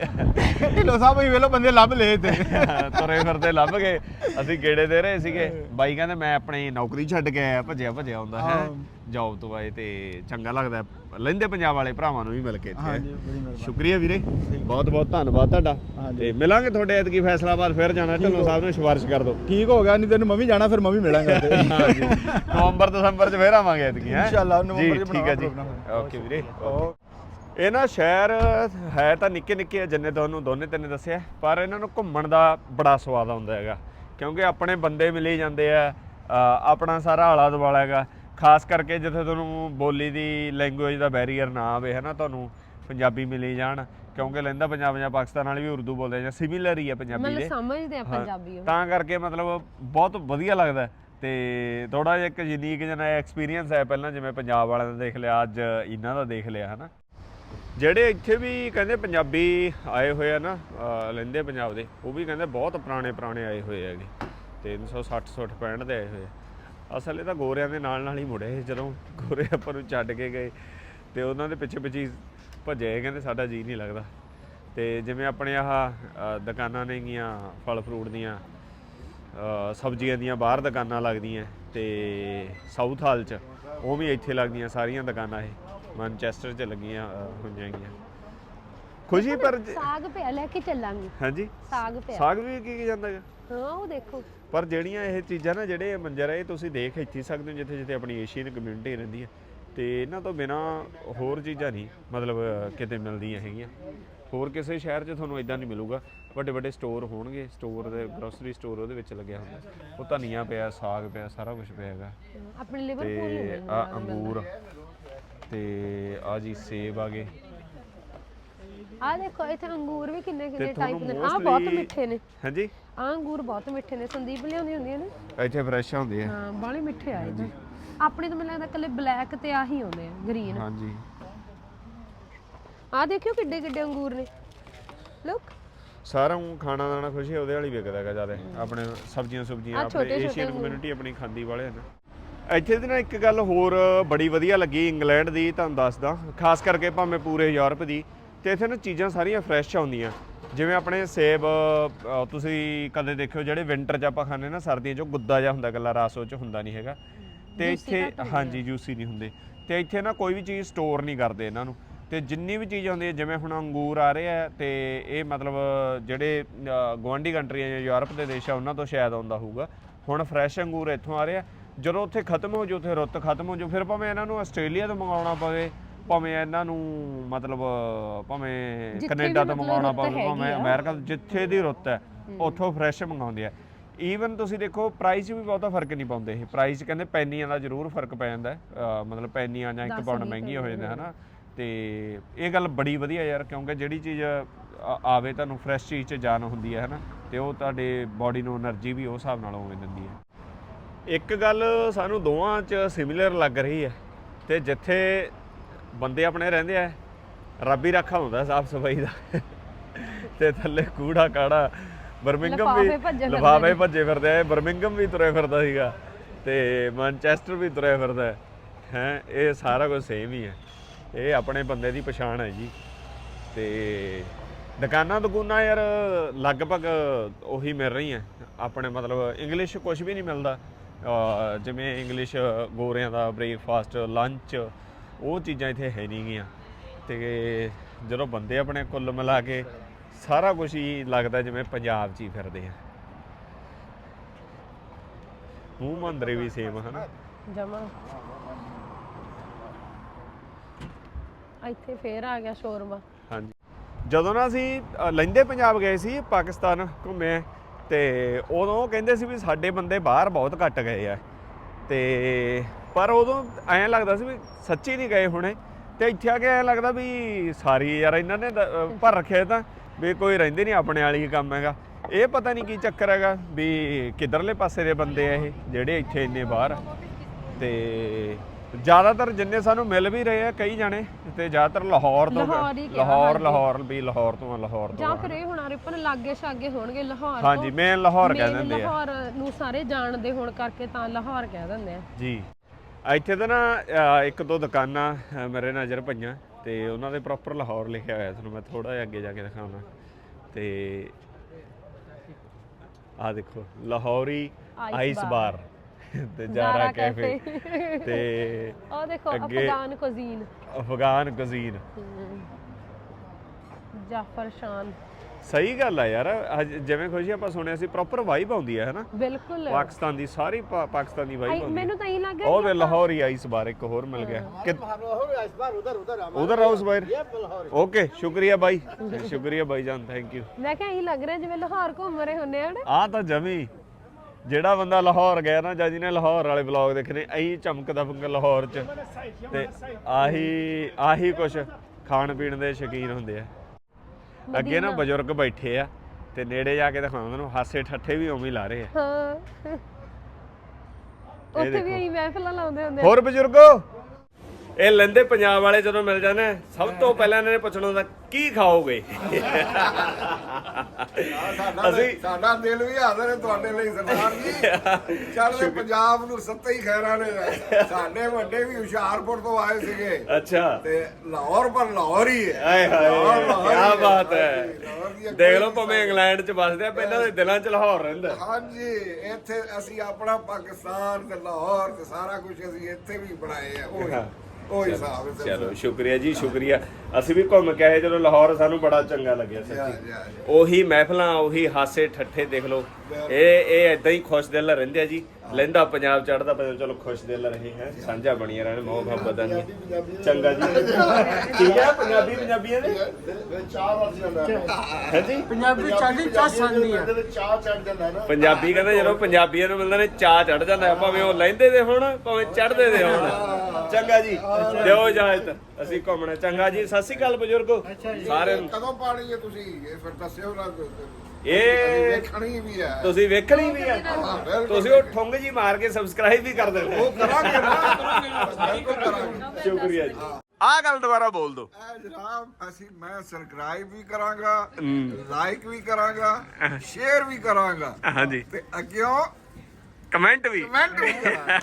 ਢਿੱਲੋਂ ਸਾਹਿਬ ਹੀ ਵੇਲੋ ਬੰਦੇ ਲੱਭ ਲਏ ਤੇ। ਤੁਰੇ ਫਿਰਦੇ ਲੱਭ ਗਏ। ਅਸੀਂ ਗੇੜੇ ਦੇ ਰਹੇ ਸੀਗੇ। ਬਾਈ ਕਹਿੰਦੇ ਮੈਂ ਆਪਣੀ ਨੌਕਰੀ ਛੱਡ ਕੇ ਆਇਆ ਭੱਜਿਆ ਭੱਜਿਆ ਹੁੰਦਾ ਹੈ। ਹਾਂ। ਜੌਬ ਤੋਂ ਆਏ ਤੇ ਚੰਗਾ ਲੱਗਦਾ। ਲੈਂਦੇ ਪੰਜਾਬ ਵਾਲੇ ਭਰਾਵਾਂ ਨੂੰ ਵੀ ਮਿਲ ਕੇ ਇੱਥੇ। ਬੜੀ ਮਿਹਰਬਾਨੀ ਸ਼ੁਕਰੀਆ ਵੀਰੇ। ਬਹੁਤ ਬਹੁਤ ਧੰਨਵਾਦ ਤੁਹਾਡਾ। ਤੇ ਮਿਲਾਂਗੇ ਤੁਹਾਡੇ ਐਤਕੀ ਫੈਸਲਾਬਾਦ ਫਿਰ ਜਾਣਾ। ਢਿੱਲੋਂ ਸਾਹਿਬ ਨੂੰ ਸਿਫਾਰਿਸ਼ ਕਰ ਦਿਓ। ਠੀਕ ਹੋ ਗਿਆ ਨਹੀਂ ਤੈਨੂੰ ਮੈਂ ਵੀ ਜਾਣਾ ਫਿਰ ਮੈਂ ਵੀ ਮਿਲਾਂਗਾ ਜੀ ਨਵੰਬਰ ਦਸੰਬਰ ਚ ਫੇਰ ਆਵਾਂਗੇ ਐਤਕੀ ਹੈ? ਇਨਸ਼ਾਅੱਲਾ, ਨਵੰਬਰ 'ਚ ਠੀਕ ਹੈ ਜੀ। ਬਣਾਵਾਂਗੇ program। ਓਕੇ। ਵੀਰੇ ਓਕੇ। ਇਹ ਨਾ ਸ਼ਹਿਰ ਹੈ ਤਾਂ ਨਿੱਕੇ ਨਿੱਕੇ ਆ, ਜਿੰਨੇ ਤੁਹਾਨੂੰ ਦੋਨੇ ਤਿੰਨੇ ਦੱਸਿਆ ਪਰ ਇਹਨਾਂ ਨੂੰ ਘੁੰਮਣ ਦਾ ਬੜਾ ਸਵਾਦ ਆਉਂਦਾ ਹੈਗਾ। ਕਿਉਂਕਿ ਆਪਣੇ ਬੰਦੇ ਮਿਲੇ ਜਾਂਦੇ ਆ ਅ, ਆਪਣਾ ਸਾਰਾ ਆਲਾ ਦੁਆਲਾ ਹੈਗਾ। ਖਾਸ ਕਰਕੇ ਜਿੱਥੇ ਤੁਹਾਨੂੰ ਬੋਲੀ ਦੀ ਲੈਂਗੁਏਜ ਦਾ ਬੈਰੀਅਰ ਨਾ ਆਵੇ ਹੈ ਨਾ ਤੁਹਾਨੂੰ ਪੰਜਾਬੀ ਮਿਲੇ ਜਾਣ ਕਿਉਂਕਿ ਲੈਂਦਾ ਪੰਜਾਬ ਜਾਂ ਪਾਕਿਸਤਾਨ ਵਾਲੇ ਵੀ ਉਰਦੂ ਬੋਲਦੇ ਆ ਜਾਂ ਸਿਮਿਲਰ ਹੀ ਆ ਪੰਜਾਬੀ ਮਤਲਬ ਦੇ। ਸਮਝਦੇ ਆ ਹਾਂ, ਪੰਜਾਬੀ ਉਹ। ਤਾਂ ਕਰਕੇ ਮਤਲਬ ਬਹੁਤ ਵਧੀਆ ਲੱਗਦਾ ਹੈ। ਤੇ ਥੋੜਾ ਜਿਹਾ ਇੱਕ ਯੂਨੀਕ ਜਿਹਾ ਐਕਸਪੀਰੀਅੰਸ ਹੈ ਪਹਿਲਾਂ ਜਿਵੇਂ ਪੰਜਾਬ ਵਾਲਿਆਂ ਦਾ ਦੇਖ ਲਿਆ ਅੱਜ ਇਹਨਾਂ ਦਾ ਦੇਖ ਲਿਆ ਹਨਾ। ਜਿਹੜੇ ਇੱਥੇ ਵੀ ਕਹਿੰਦੇ ਪੰਜਾਬੀ ਆਏ ਹੋਏ ਆ ਨਾ ਅਹ ਲੈਂਦੇ ਪੰਜਾਬ ਦੇ ਉਹ ਵੀ ਕਹਿੰਦੇ ਬਹੁਤ ਪੁਰਾਣੇ ਪੁਰਾਣੇ ਆਏ ਹੋਏ ਹੈਗੇ। 360 60 65 ਦੇ ਆਏ ਹੋਏ ਆ। ਅਸਲ ਇਹ ਤਾਂ ਗੋਰਿਆਂ ਦੇ ਨਾਲ ਨਾਲ ਹੀ ਮੁੜੇ ਜਦੋਂ ਗੋਰੇ ਆਪਾਂ ਨੂੰ ਛੱਡ ਕੇ ਗਏ। ਤੇ ਉਹਨਾਂ ਦੇ ਪਿੱਛੇ ਪਿੱਛੇ ਹੀ ਭੱਜੇ ਕਹਿੰਦੇ ਸਾਡਾ ਜੀ ਨਹੀਂ ਲੱਗਦਾ। ਤੇ ਜਿਵੇਂ ਆਪਣੇ ਆਹ ਦੁਕਾਨਾਂ ਨੇਗੀਆਂ ਫਲ ਫਰੂਟ ਦੀਆਂ ਸਬਜ਼ੀਆਂ ਦੀਆਂ ਬਾਹਰ ਦੁਕਾਨਾਂ ਲੱਗਦੀਆਂ, ਤੇ ਸਾਊਥ ਹਾਲ ਚ ਉਹ ਵੀ ਇੱਥੇ ਲੱਗਦੀਆਂ ਸਾਰੀਆਂ ਦੁਕਾਨਾਂ ਇਹ, ਮੈਨਚੈਸਟਰ ਚ ਲੱਗੀਆਂ ਹੋਈਆਂ ਹੈਗੀਆਂ ਖੁਸ਼ੀ ਪਰ ਜ- ਸਾਗ ਪਿਆ ਲੈ ਕੇ ਚੱਲਾਂਗੇ। ਹਾਂਜੀ। ਸਾਗ ਪਿਆ। ਸਾਗ ਵੀ ਕੀ ਕੀ ਜਾਂਦਾ ਹੈਗਾ? ਹਾਂ ਉਹ ਦੇਖੋ। ਪਰ ਜਿਹੜੀਆਂ ਇਹ ਚੀਜ਼ਾਂ ਨਾ ਜਿਹੜੇ ਇਹ ਮੰਜਰ ਆ ਇਹ ਤੁਸੀਂ ਦੇਖ ਇੱਥੇ ਹੀ ਸਕਦੇ ਹੋ ਜਿੱਥੇ ਜਿੱਥੇ ਆਪਣੀ ਏਸ਼ੀਅਨ ਕਮਿਊਨਿਟੀ ਰਹਿੰਦੀ ਹੈ ਤੇ ਇਹਨਾਂ ਤੋਂ ਬਿਨਾ ਹੋਰ ਚੀਜ਼ਾਂ ਨਹੀਂ ਮਤਲਬ ਅ, ਕਿਤੇ ਮਿਲਦੀਆਂ ਹੈਗੀਆਂ। ਹੋਰ ਕਿਸੇ ਸ਼ਹਿਰ 'ਚ ਤੁਹਾਨੂੰ ਇਦਾਂ ਨਹੀਂ ਮਿਲੂਗਾ। ਵੱਡੇ ਵੱਡੇ ਸਟੋਰ ਹੋਣਗੇ। ਸਟੋਰ ਦੇ ਗਰੋਸਰੀ ਸਟੋਰ ਉਹਦੇ ਵਿੱਚ ਲੱਗਿਆ ਹੁੰਦਾ। ਉਹ ਧਨੀਆ ਪਿਆ ਸਾਗ ਪਿਆ ਸਾਰਾ ਕੁਝ ਪਿਆ ਹੈਗਾ। ਆਪਣੇ ਲਿਵਰਪੂਲ ਤੇ ਆ ਅੰਗੂਰ। ਤੇ ਆ ਜੀ ਸੇਬ ਆ ਗਏ। ਆ ਦੇਖੋ ਇੱਥੇ ਅੰਗੂਰ ਵੀ ਕਿੰਨੇ ਕਿੰਨੇ ਟਾਈਪ ਦੇ ਆ ਬਹੁਤ ਮਿੱਠੇ ਨੇ। ਹਾਂਜੀ? ਆ ਅੰਗੂਰ ਬਹੁਤ ਮਿੱਠੇ ਨੇ। ਸੰਦੀਪ ਲਿਆਉਂਦੀ ਹੁੰਦੀਆਂ ਨੇ। ਇੱਥੇ ਫਰੈਸ਼ ਹੁੰਦੇ ਆ। ਹਾਂ ਬਾਲੇ ਮਿੱਠੇ ਆਏ ਨੇ ਆਪਣੇ ਤਾਂ ਮੈਨੂੰ ਲੱਗਦਾ ਕੱਲੇ ਬਲੈਕ ਤੇ ਆਹੀ ਆਉਂਦੇ ਆ ਗ੍ਰੀਨ ਹਾਂਜੀ। ਆ ਦੇਖਿਓ ਕਿੱਡੇ ਕਿੱਡੇ ਅੰਗੂਰ ਨੇ। ਲੁੱਕ ਸਾਰਾ ਊਂ ਖਾਣਾ ਦਾਣਾ ਖੁਸ਼ੀ ਉਹਦੇ ਵਾਲੀ ਵਿਕਦਾ ਹੈਗਾ ਜ਼ਿਆਦਾ। ਆਪਣੇ ਸਬਜ਼ੀਆਂ ਸੁਬਜ਼ੀਆਂ ਆਹ ਆਪਣੇ ਏਸ਼ੀਅਨ। ਕਮਿਊਨਿਟੀ ਆਪਣੀ ਖਾਂਦੀ ਵਾਲੇ ਆ ਨਾ ਇੱਥੇ ਦੀ ਨਾ ਇੱਕ ਗੱਲ ਹੋਰ ਬੜੀ ਵਧੀਆ ਲੱਗੀ ਇੰਗਲੈਂਡ ਦੀ ਤੁਹਾਨੂੰ ਦੱਸਦਾ। ਖਾਸ ਕਰਕੇ ਭਾਵੇਂ ਪੂਰੇ ਯੂਰਪ ਦੀ। ਤੇ ਇੱਥੇ ਨਾ ਚੀਜ਼ਾਂ ਸਾਰੀਆਂ ਫਰੈਸ਼ ਆਉਂਦੀਆਂ। ਜਿਵੇਂ ਆਪਣੇ ਸੇਬ ਤੁਸੀਂ ਕਦੇ ਦੇਖਿਓ ਜਿਹੜੇ ਵਿੰਟਰ 'ਚ ਆਪਾਂ ਖਾਂਦੇ ਨਾ ਸਰਦੀਆਂ 'ਚ ਉਹ ਗੁੱਦਾ ਜਿਹਾ ਹੁੰਦਾ ਗੱਲਾ ਰਸ ਉਹ 'ਚ ਹੁੰਦਾ ਨਹੀਂ ਹੈਗਾ। ਤੇ ਇੱਥੇ ਹਾਂਜੀ ਜੂਸੀ ਨਹੀਂ ਹੁੰਦੇ। ਤੇ ਇੱਥੇ ਨਾ ਕੋਈ ਵੀ ਚੀਜ਼ ਸਟੋਰ ਨਹੀਂ ਕਰਦੇ ਇਹਨਾਂ ਨੂੰ। ਤੇ ਜਿੰਨੀ ਵੀ ਚੀਜ਼ ਆਉਂਦੀ ਹੈ ਜਿਵੇਂ ਹੁਣ ਅੰਗੂਰ ਆ ਰਹੇ ਆ ਤੇ ਇਹ ਮਤਲਬ ਜਿਹੜੇ ਗੁਆਂਢੀ ਕੰਟਰੀਆਂ ਜਾਂ ਯੂਰਪ ਦੇ ਦੇਸ਼ ਆ ਉਹਨਾਂ ਤੋਂ ਸ਼ਾਇਦ ਆਉਂਦਾ ਹੋਊਗਾ। ਹੁਣ ਫਰੈਸ਼ ਅੰਗੂਰ ਇੱਥੋਂ ਆ ਰਹੇ ਆ। ਜਦੋਂ ਉੱਥੇ ਖਤਮ ਹੋ ਜੂ ਉੱਥੇ ਰੁੱਤ ਖਤਮ ਹੋ ਜੂ ਫਿਰ ਭਾਵੇਂ ਇਹਨਾਂ ਨੂੰ ਆਸਟ੍ਰੇਲੀਆ ਤੋਂ ਮੰਗਾਉਣਾ ਪਵੇ ਭਾਵੇਂ ਇਹਨਾਂ ਨੂੰ ਮਤਲਬ ਭਾਵੇਂ ਜਿੱਥੇ ਕੈਨੇਡਾ ਤੋਂ ਮਤਲਬ ਮੰਗਵਾਉਣਾ ਪਵੇ ਭਾਵੇਂ ਆ। ਅਮਰੀਕਾ ਤੋਂ ਜਿੱਥੇ ਦੀ ਰੁੱਤ ਹੈ ਉੱਥੋਂ ਫਰੈਸ਼ ਮੰਗਾਉਂਦੇ ਆ। ਈਵਨ ਤੁਸੀਂ ਦੇਖੋ ਪ੍ਰਾਈਸ ਵੀ ਬਹੁਤਾ ਫ਼ਰਕ ਨਹੀਂ ਪਾਉਂਦੇ ਇਹ। ਪ੍ਰਾਈਸ ਕਹਿੰਦੇ ਪੈਨੀਆਂ ਦਾ ਜ਼ਰੂਰ ਫ਼ਰਕ ਪੈ ਜਾਂਦਾ ਮਤਲਬ ਪੈਨੀਆਂ ਜਾਂ ਇੱਕ ਦਸ ਪਾਉਂਡ ਵੀਹ ਮਹਿੰਗੀ ਹੋ ਜਾਂਦੇ ਹਨਾ। ਤੇ ਇਹ ਗੱਲ ਬੜੀ ਵਧੀਆ ਯਾਰ ਕਿਉਂਕਿ ਜਿਹੜੀ ਚੀਜ਼ ਆ- ਆਵੇ ਤੁਹਾਨੂੰ ਫਰੈਸ਼ ਚੀਜ਼ 'ਚ ਜਾਣ ਹੁੰਦੀ ਹੈ ਹਨਾ। ਤੇ ਉਹ ਤੁਹਾਡੇ ਬਾਡੀ ਨੂੰ એનર્ਜੀ ਵੀ ਉਸ ਹਿਸਾਬ ਨਾਲ ਉਵੇਂ ਦਿੰਦੀ ਹੈ। ਇੱਕ ਗੱਲ ਸਾਨੂੰ ਦੋਵਾਂ 'ਚ ਸਿਮਿਲਰ ਲੱਗ ਰਹੀ ਹੈ। ਤੇ ਜਿੱਥੇ ਬੰਦੇ ਆਪਣੇ ਰਹਿੰਦੇ ਆ ਰੱਬ ਹੀ ਰੱਖਾ ਹੁੰਦਾ ਸਾਫ਼ ਸਫ਼ਾਈ ਦਾ। ਤੇ ਥੱਲੇ ਕੂੜਾ ਕਾੜਾ ਬਰਮਿੰਗਮ ਵੀ ਲਿਫਾਫੇ ਭੱਜੇ ਫਿਰਦੇ ਆ ਬਰਮਿੰਗਮ ਵੀ ਤੁਰੇ ਫਿਰਦਾ ਸੀਗਾ ਤੇ ਮੈਨਚੈਸਟਰ ਵੀ ਤੁਰੇ ਫਿਰਦਾ ਹੈ। ਹੈਂ, ਇਹ ਸਾਰਾ ਕੁਝ ਸੇਮ ਹੀ ਹੈ। ਇਹ ਆਪਣੇ ਬੰਦੇ ਦੀ ਪਛਾਣ ਹੈ ਜੀ। ਤੇ ਦੁਕਾਨਾਂ ਦੁਕਾਨਾਂ ਯਾਰ ਲਗਭਗ ਉਹੀ ਮਿਲ ਰਹੀਆਂ। ਆਪਣੇ ਮਤਲਬ ਇੰਗਲਿਸ਼ ਕੁਝ ਵੀ ਨਹੀਂ ਮਿਲਦਾ। ਜਿਵੇਂ ਇੰਗਲਿਸ਼ ਗੋਰਿਆਂ ਦਾ ਬ੍ਰੇਕਫਾਸਟ ਲੰਚ ਉਹ ਚੀਜ਼ਾਂ ਇੱਥੇ ਹੈ ਨਹੀਂ ਗੀਆਂ। ਤੇ ਜਦੋਂ ਬੰਦੇ ਆਪਣੇ ਕੁੱਲ ਮਿਲਾ ਕੇ ਸਾਰਾ ਕੁਝ ਹੀ ਲੱਗਦਾ ਜਿਵੇਂ ਪੰਜਾਬ 'ਚ ਹੀ ਫਿਰਦੇ ਆ। ਮੂੰਹ ਮੰਦਰੇ ਵੀ ਸੇਮ ਹਨਾ? ਜਮਾ। ਇੱਥੇ ਫੇਰ ਆ ਗਿਆ ਸ਼ੋਰਮਾ। ਹਾਂਜੀ। ਜਦੋਂ ਨਾ ਅਸੀਂ ਅ, ਲਹਿੰਦੇ ਪੰਜਾਬ ਗਏ ਸੀ ਪਾਕਿਸਤਾਨ ਘੁੰਮੇ ਤੇ ਉਦੋਂ ਕਹਿੰਦੇ ਸੀ ਵੀ ਸਾਡੇ ਬੰਦੇ ਬਾਹਰ ਬਹੁਤ ਘੱਟ ਗਏ ਆ। ਤੇ ਪਰ ਉਦੋਂ ਐਂ ਲੱਗਦਾ ਸੀ ਵੀ ਸੱਚੀ ਨਹੀਂ ਗਏ ਹੁਣੇ ਤੇ ਇੱਥੇ ਆ ਕੇ ਐਂ ਲੱਗਦਾ ਵੀ ਸਾਰੀ ਯਾਰ ਇਹਨਾਂ ਨੇ ਦ- ਭਰ ਰੱਖਿਆ ਤਾਂ ਵੀ ਕੋਈ ਰਹਿੰਦੇ ਨਹੀਂ ਆਪਣੇ ਵਾਲੀ ਹੀ ਕੰਮ ਹੈਗਾ ਇਹ ਪਤਾ ਨਹੀਂ ਕੀ ਚੱਕਰ ਹੈਗਾ ਵੀ ਕਿੱਧਰਲੇ ਪਾਸੇ ਦੇ ਬੰਦੇ ਆ ਇਹ ਜਿਹੜੇ ਇੱਥੇ ਇੰਨੇ ਬਾਹਰ ਆ। ਤੇ ਜ਼ਿਆਦਾਤਰ ਜਿੰਨੇ ਸਾਨੂੰ ਮਿਲ ਵੀ ਰਹੇ ਆ ਕਈ ਜਾਣੇ ਤੇ ਜ਼ਿਆਦਾਤਰ ਲਾਹੌਰ ਤੋਂ ਲਾਹੌਰ ਹੀ ਕਿਹਾ, ਲਾਹੌਰ ਹਾਂਜੀ। ਲਾਹੌਰ ਵੀ ਲਾਹੌਰ ਤੋਂ ਆ ਲਾਹੌਰ ਤੋਂ ਜਾਂ ਆ। ਫਿਰ ਇਹ ਹੁਣ ਰਿਪਨ ਲਾਗੇ ਛਾਗੇ ਹੋਣਗੇ ਲਾਹੌਰ ਹਾਂਜੀ ਮੇਨ ਲਾਹੌਰ ਕਹਿ main ਦਿੰਦੇ ਆ ਲਾਹੌਰ ਨੂੰ ਸਾਰੇ ਜਾਣਦੇ ਹੋਣ ਕਰਕੇ ਤਾਂ ਲਾਹੌਰ ਕਹਿ ਦਿੰਦੇ ਆ ਜੀ ਇੱਥੇ ਤਾਂ ਨਾ ਅ, ਇੱਕ ਦੋ ਦੁਕਾਨਾਂ ਅ, ਮੇਰੇ ਨਜ਼ਰ ਪਈਆਂ ਤੇ ਉਹਨਾਂ ਦੇ ਪ੍ਰੋਪਰ ਲਾਹੌਰ ਲਿਖਿਆ ਹੋਇਆ ਤੁਹਾਨੂੰ ਮੈਂ ਥੋੜਾ ਜਿਹਾ ਅੱਗੇ ਜਾ ਕੇ ਦਿਖਾਉਣਾ। ਤੇ ਆ ਦੇਖੋ ਲਾਹੌਰੀ ਆਈਸ ਬਾਰ। ਤੇ ਜਾਰਾ ਕੈਫੇ। ਤੇ ਉਹ ਦੇਖੋ ਅੱਗੇ- Afghan cuisine Afghan cuisine Jafar Shan. ਸਹੀ ਗੱਲ ਆ ਯਾਰ ਅੱਜ ਜਿਵੇਂ ਖੁਸ਼ੀ ਆਪਾਂ ਸੁਣਿਆ ਸੀ ਪ੍ਰੋਪਰ ਵਾਈਬ ਆਉਂਦੀ ਹੈ ਹਨਾ ਬਿਲਕੁਲ ਪਾਕਿਸਤਾਨ ਦੀ ਸਾਰੀ ਪਾ- ਪਾਕਿਸਤਾਨ ਦੀ ਵਾਈਬ ਆਈ- ਆਉਂਦੀ ਮੈਨੂੰ ਹੈ ਤਾਂ ਇਹ ਲੱਗ ਉਹ ਰਿਹਾ ਦੇ ਲਾਹੌਰ ਹੀ ਆਈਸ ਬਾਰ ਇੱਕ ਹੋਰ ਮਿਲ ਗਿਆ ਕਿ उधर उधर ਉਧਰ ਹਾਊਸ ਬਾਹਰ ਓਕੇ ਸ਼ੁਕਰੀਆ ਬਾਈ ਸ਼ੁਕਰੀਆ ਬਾਈ ਜਾਨ ਥੈਂਕ ਯੂ ਮੈਂ ਕਿਹਾ ਇਹ ਲੱਗ ਰਿਹਾ ਜਿਵੇਂ ਲਾਹੌਰ ਘੁੰਮ ਰਹੇ ਹੁੰਨੇ ਆ ਨਾ ਆ ਤਾਂ ਜਮੀ ਜਿਹੜਾ ਬੰਦਾ ਲਾਹੌਰ ਗਿਆ ਨਾ ਜਾਂ ਜਿਹਨੇ ਲਾਹੌਰ ਵਾਲੇ ਵਲੌਗ ਦੇਖਣੇ ਐਂ ਚਮਕਦਾ ਫੰਗਾ ਲਾਹੌਰ ਚ ਤੇ ਆਹੀ ਆਹੀ ਕੁਛ ਖਾਣ ਪੀਣ ਦੇ ਸ਼ੌਕੀਨ ਹੁੰਦੇ ਆ ਅੱਗੇ ਨਾ ਬਜ਼ੁਰਗ ਬੈਠੇ ਆ ਤੇ ਨੇੜੇ ਜਾ ਕੇ ਦਿਖਾਉਂਦਾ ਉਹਨਾਂ ਨੂੰ ਹਾਸੇ ਠੱਠੇ ਵੀ ਉਵੇਂ ਹੀ ਲਾ ਰਹੇ ਆ। ਹਾਂ। ਉੱਥੇ ਵੀ ਮਹਿਫਲਾਂ ਲਾਉਂਦੇ ਹੁੰਦੇ ਆ। ਹੋਰ ਬਜ਼ੁਰਗੋ ਇਹ ਲੈਂਦੇ ਪੰਜਾਬ ਵਾਲੇ ਜਦੋਂ ਮਿਲ ਜਾਂਦੇ ਆ, ਸਭ ਤੋਂ ਪਹਿਲਾਂ ਇਹਨਾਂ ਨੇ ਪੁੱਛਣਾ ਹੁੰਦਾ ਕੀ ਖਾਓਗੇ? ਸਾਡਾ ਅਸੀਂ- ਸਾਡਾ ਦਿਲ ਵੀ ਹਾਜ਼ਰ ਹੈ ਤੁਹਾਡੇ ਲਈ ਸਰਦਾਰ ਜੀ। ਚੜ੍ਹਦੇ ਪੰਜਾਬ ਨੂੰ ਸੱਤੇ ਹੀ ਖੈਰਾਂ ਨੇ। ਸਾਡੇ ਵੱਡੇ ਵੀ ਹੁਸ਼ਿਆਰਪੁਰ ਤੋਂ ਆਏ ਸੀਗੇ। ਅੱਛਾ। ਤੇ ਲਾਹੌਰ ਪਰ ਲਾਹੌਰ ਹੀ ਹੈ। ਆਏ ਲਾਹੌਰ, ਲਾਹੌਰ ਹਾਏ ਹੀ। ਕੀ ਬਾਤ ਹੈ। ਲਾਹੌਰ ਦੇਖ ਲਓ ਭਾਵੇਂ ਇੰਗਲੈਂਡ ਚ ਵੱਸਦੇ ਆ ਪਹਿਲਾਂ ਦੇ ਦਿਲਾਂ ਚ ਲਾਹੌਰ ਰਹਿੰਦਾ। ਹਾਂਜੀ ਇੱਥੇ ਅਸੀਂ ਆਪਣਾ ਪਾਕਿਸਤਾਨ ਤੇ ਲਾਹੌਰ ਤੇ ਸਾਰਾ ਕੁਝ ਅਸੀਂ ਇੱਥੇ ਵੀ ਬਣਾਏ ਆ। ਉਹ ਹੀ- ਉਹ ਹੀ ਹਿਸਾਬ ਹੈ ਚਲੋ ਸ਼ੁਕਰੀਆ ਜੀ ਸ਼ੁਕਰੀਆ। ਅਸੀਂ ਵੀ ਘੁੰਮ ਕੇ ਆਏ ਜਦੋਂ ਲਾਹੌਰ ਸਾਨੂੰ ਬੜਾ ਚੰਗਾ ਲੱਗਿਆ ਸੱਚੀ। ਉਹੀ ਮਹਿਫਲਾਂ ਉਹੀ ਹਾਸੇ ਠੱਠੇ ਦੇਖ ਲਓ। ਇਹ ਇਹ ਐਦਾਂ ਹੀ ਖੁਸ਼ ਦਿਲ ਰਹਿੰਦੇ ਆ ਜੀ। ਲੈਂਦਾ ਪੰਜਾਬ ਚੜਦਾ ਪੰਜਾਬ ਚਲੋ ਖੁਸ਼ ਦਿਲ ਰਹੇ ਹੈ ਸਾਂਝਾ ਬਣੀਆਂ ਰਹਿਣ ਮੋਹ ਮੁਹੱਬਤ ਨਹੀਂ। ਚੰਗਾ ਜੀ। ਠੀਕ ਹੈ ਪੰਜਾਬੀ ਪੰਜਾਬੀਆਂ ਦੇ? ਚਾਹ ਵੱਜ ਜਾਂਦਾ ਹੈ ਜੀ? ਪੰਜਾਬੀ ਚਾਹੀ ਚਾਹ ਸੰਦੀ ਆ। ਚਾਹ ਚੜ ਜਾਂਦਾ ਨਾ ਪੰਜਾਬੀ ਕਹਿੰਦੇ ਜਦੋਂ ਪੰਜਾਬੀਆਂ ਨੂੰ ਮਿਲਦਾ ਨੇ ਚਾਹ ਚੜ ਜਾਂਦਾ ਹੈ, ਭਾਵੇਂ ਉਹ ਲੈਂਦੇ ਦੇ ਹੋਣ ਭਾਵੇਂ ਚੜਦੇ ਦੇ ਹੋਣ। ਚੰਗਾ ਜੀ। ਦਿਓ ਇਜਾਜ਼ਤ। ਅਸੀਂ ਘੁੰਮਣਾ। ਚੰਗਾ ਜੀ। ਸਤਿ ਸ਼੍ਰੀ ਅਕਾਲ ਬਜ਼ੁਰਗੋ। ਸਾਰਿਆਂ ਨੂੰ। ਕਦੋਂ ਪਾਣੀ ਹੈ ਤੁਸੀਂ? ਇਹ ਫਿਰ ਦੱਸਿਓ ਨਾ। ਇਹ ਵੇਖਣੀ ਵੀ ਹੈ ਤੁਸੀਂ ਵੇਖਣੀ ਵੀ ਆ। ਬਿਲਕੁਲ। ਤੁਸੀਂ ਉਹ ਠੁੰਗ ਜੀ ਮਾਰ ਕੇ ਸਬਸਕ੍ਰਾਈਬ ਵੀ ਕਰ ਦੇਣਾ ਉਹ ਕਰਾਂਗੇ ਨਾ। ਬਿਲਕੁਲ ਕਰਾਂਗੇ। ਸ਼ੁਕਰੀਆ ਜੀ। ਆਹ ਗੱਲ ਦੁਬਾਰਾ ਬੋਲ ਦਿਓ। ਐ ਜਨਾਬ ਅਸੀਂ ਮੈਂ ਸਬਸਕ੍ਰਾਈਬ ਵੀ ਕਰਾਂਗਾ ਲਾਈਕ ਵੀ ਕਰਾਂਗਾ ਸ਼ੇਅਰ ਵੀ ਕਰਾਂਗਾ। ਹਾਂਜੀ। ਤੇ ਅੱਗਿਓਂ ਕਮੈਂਟ ਵੀ। ਕਮੈਂਟ ਵੀ ਕਰਾਂ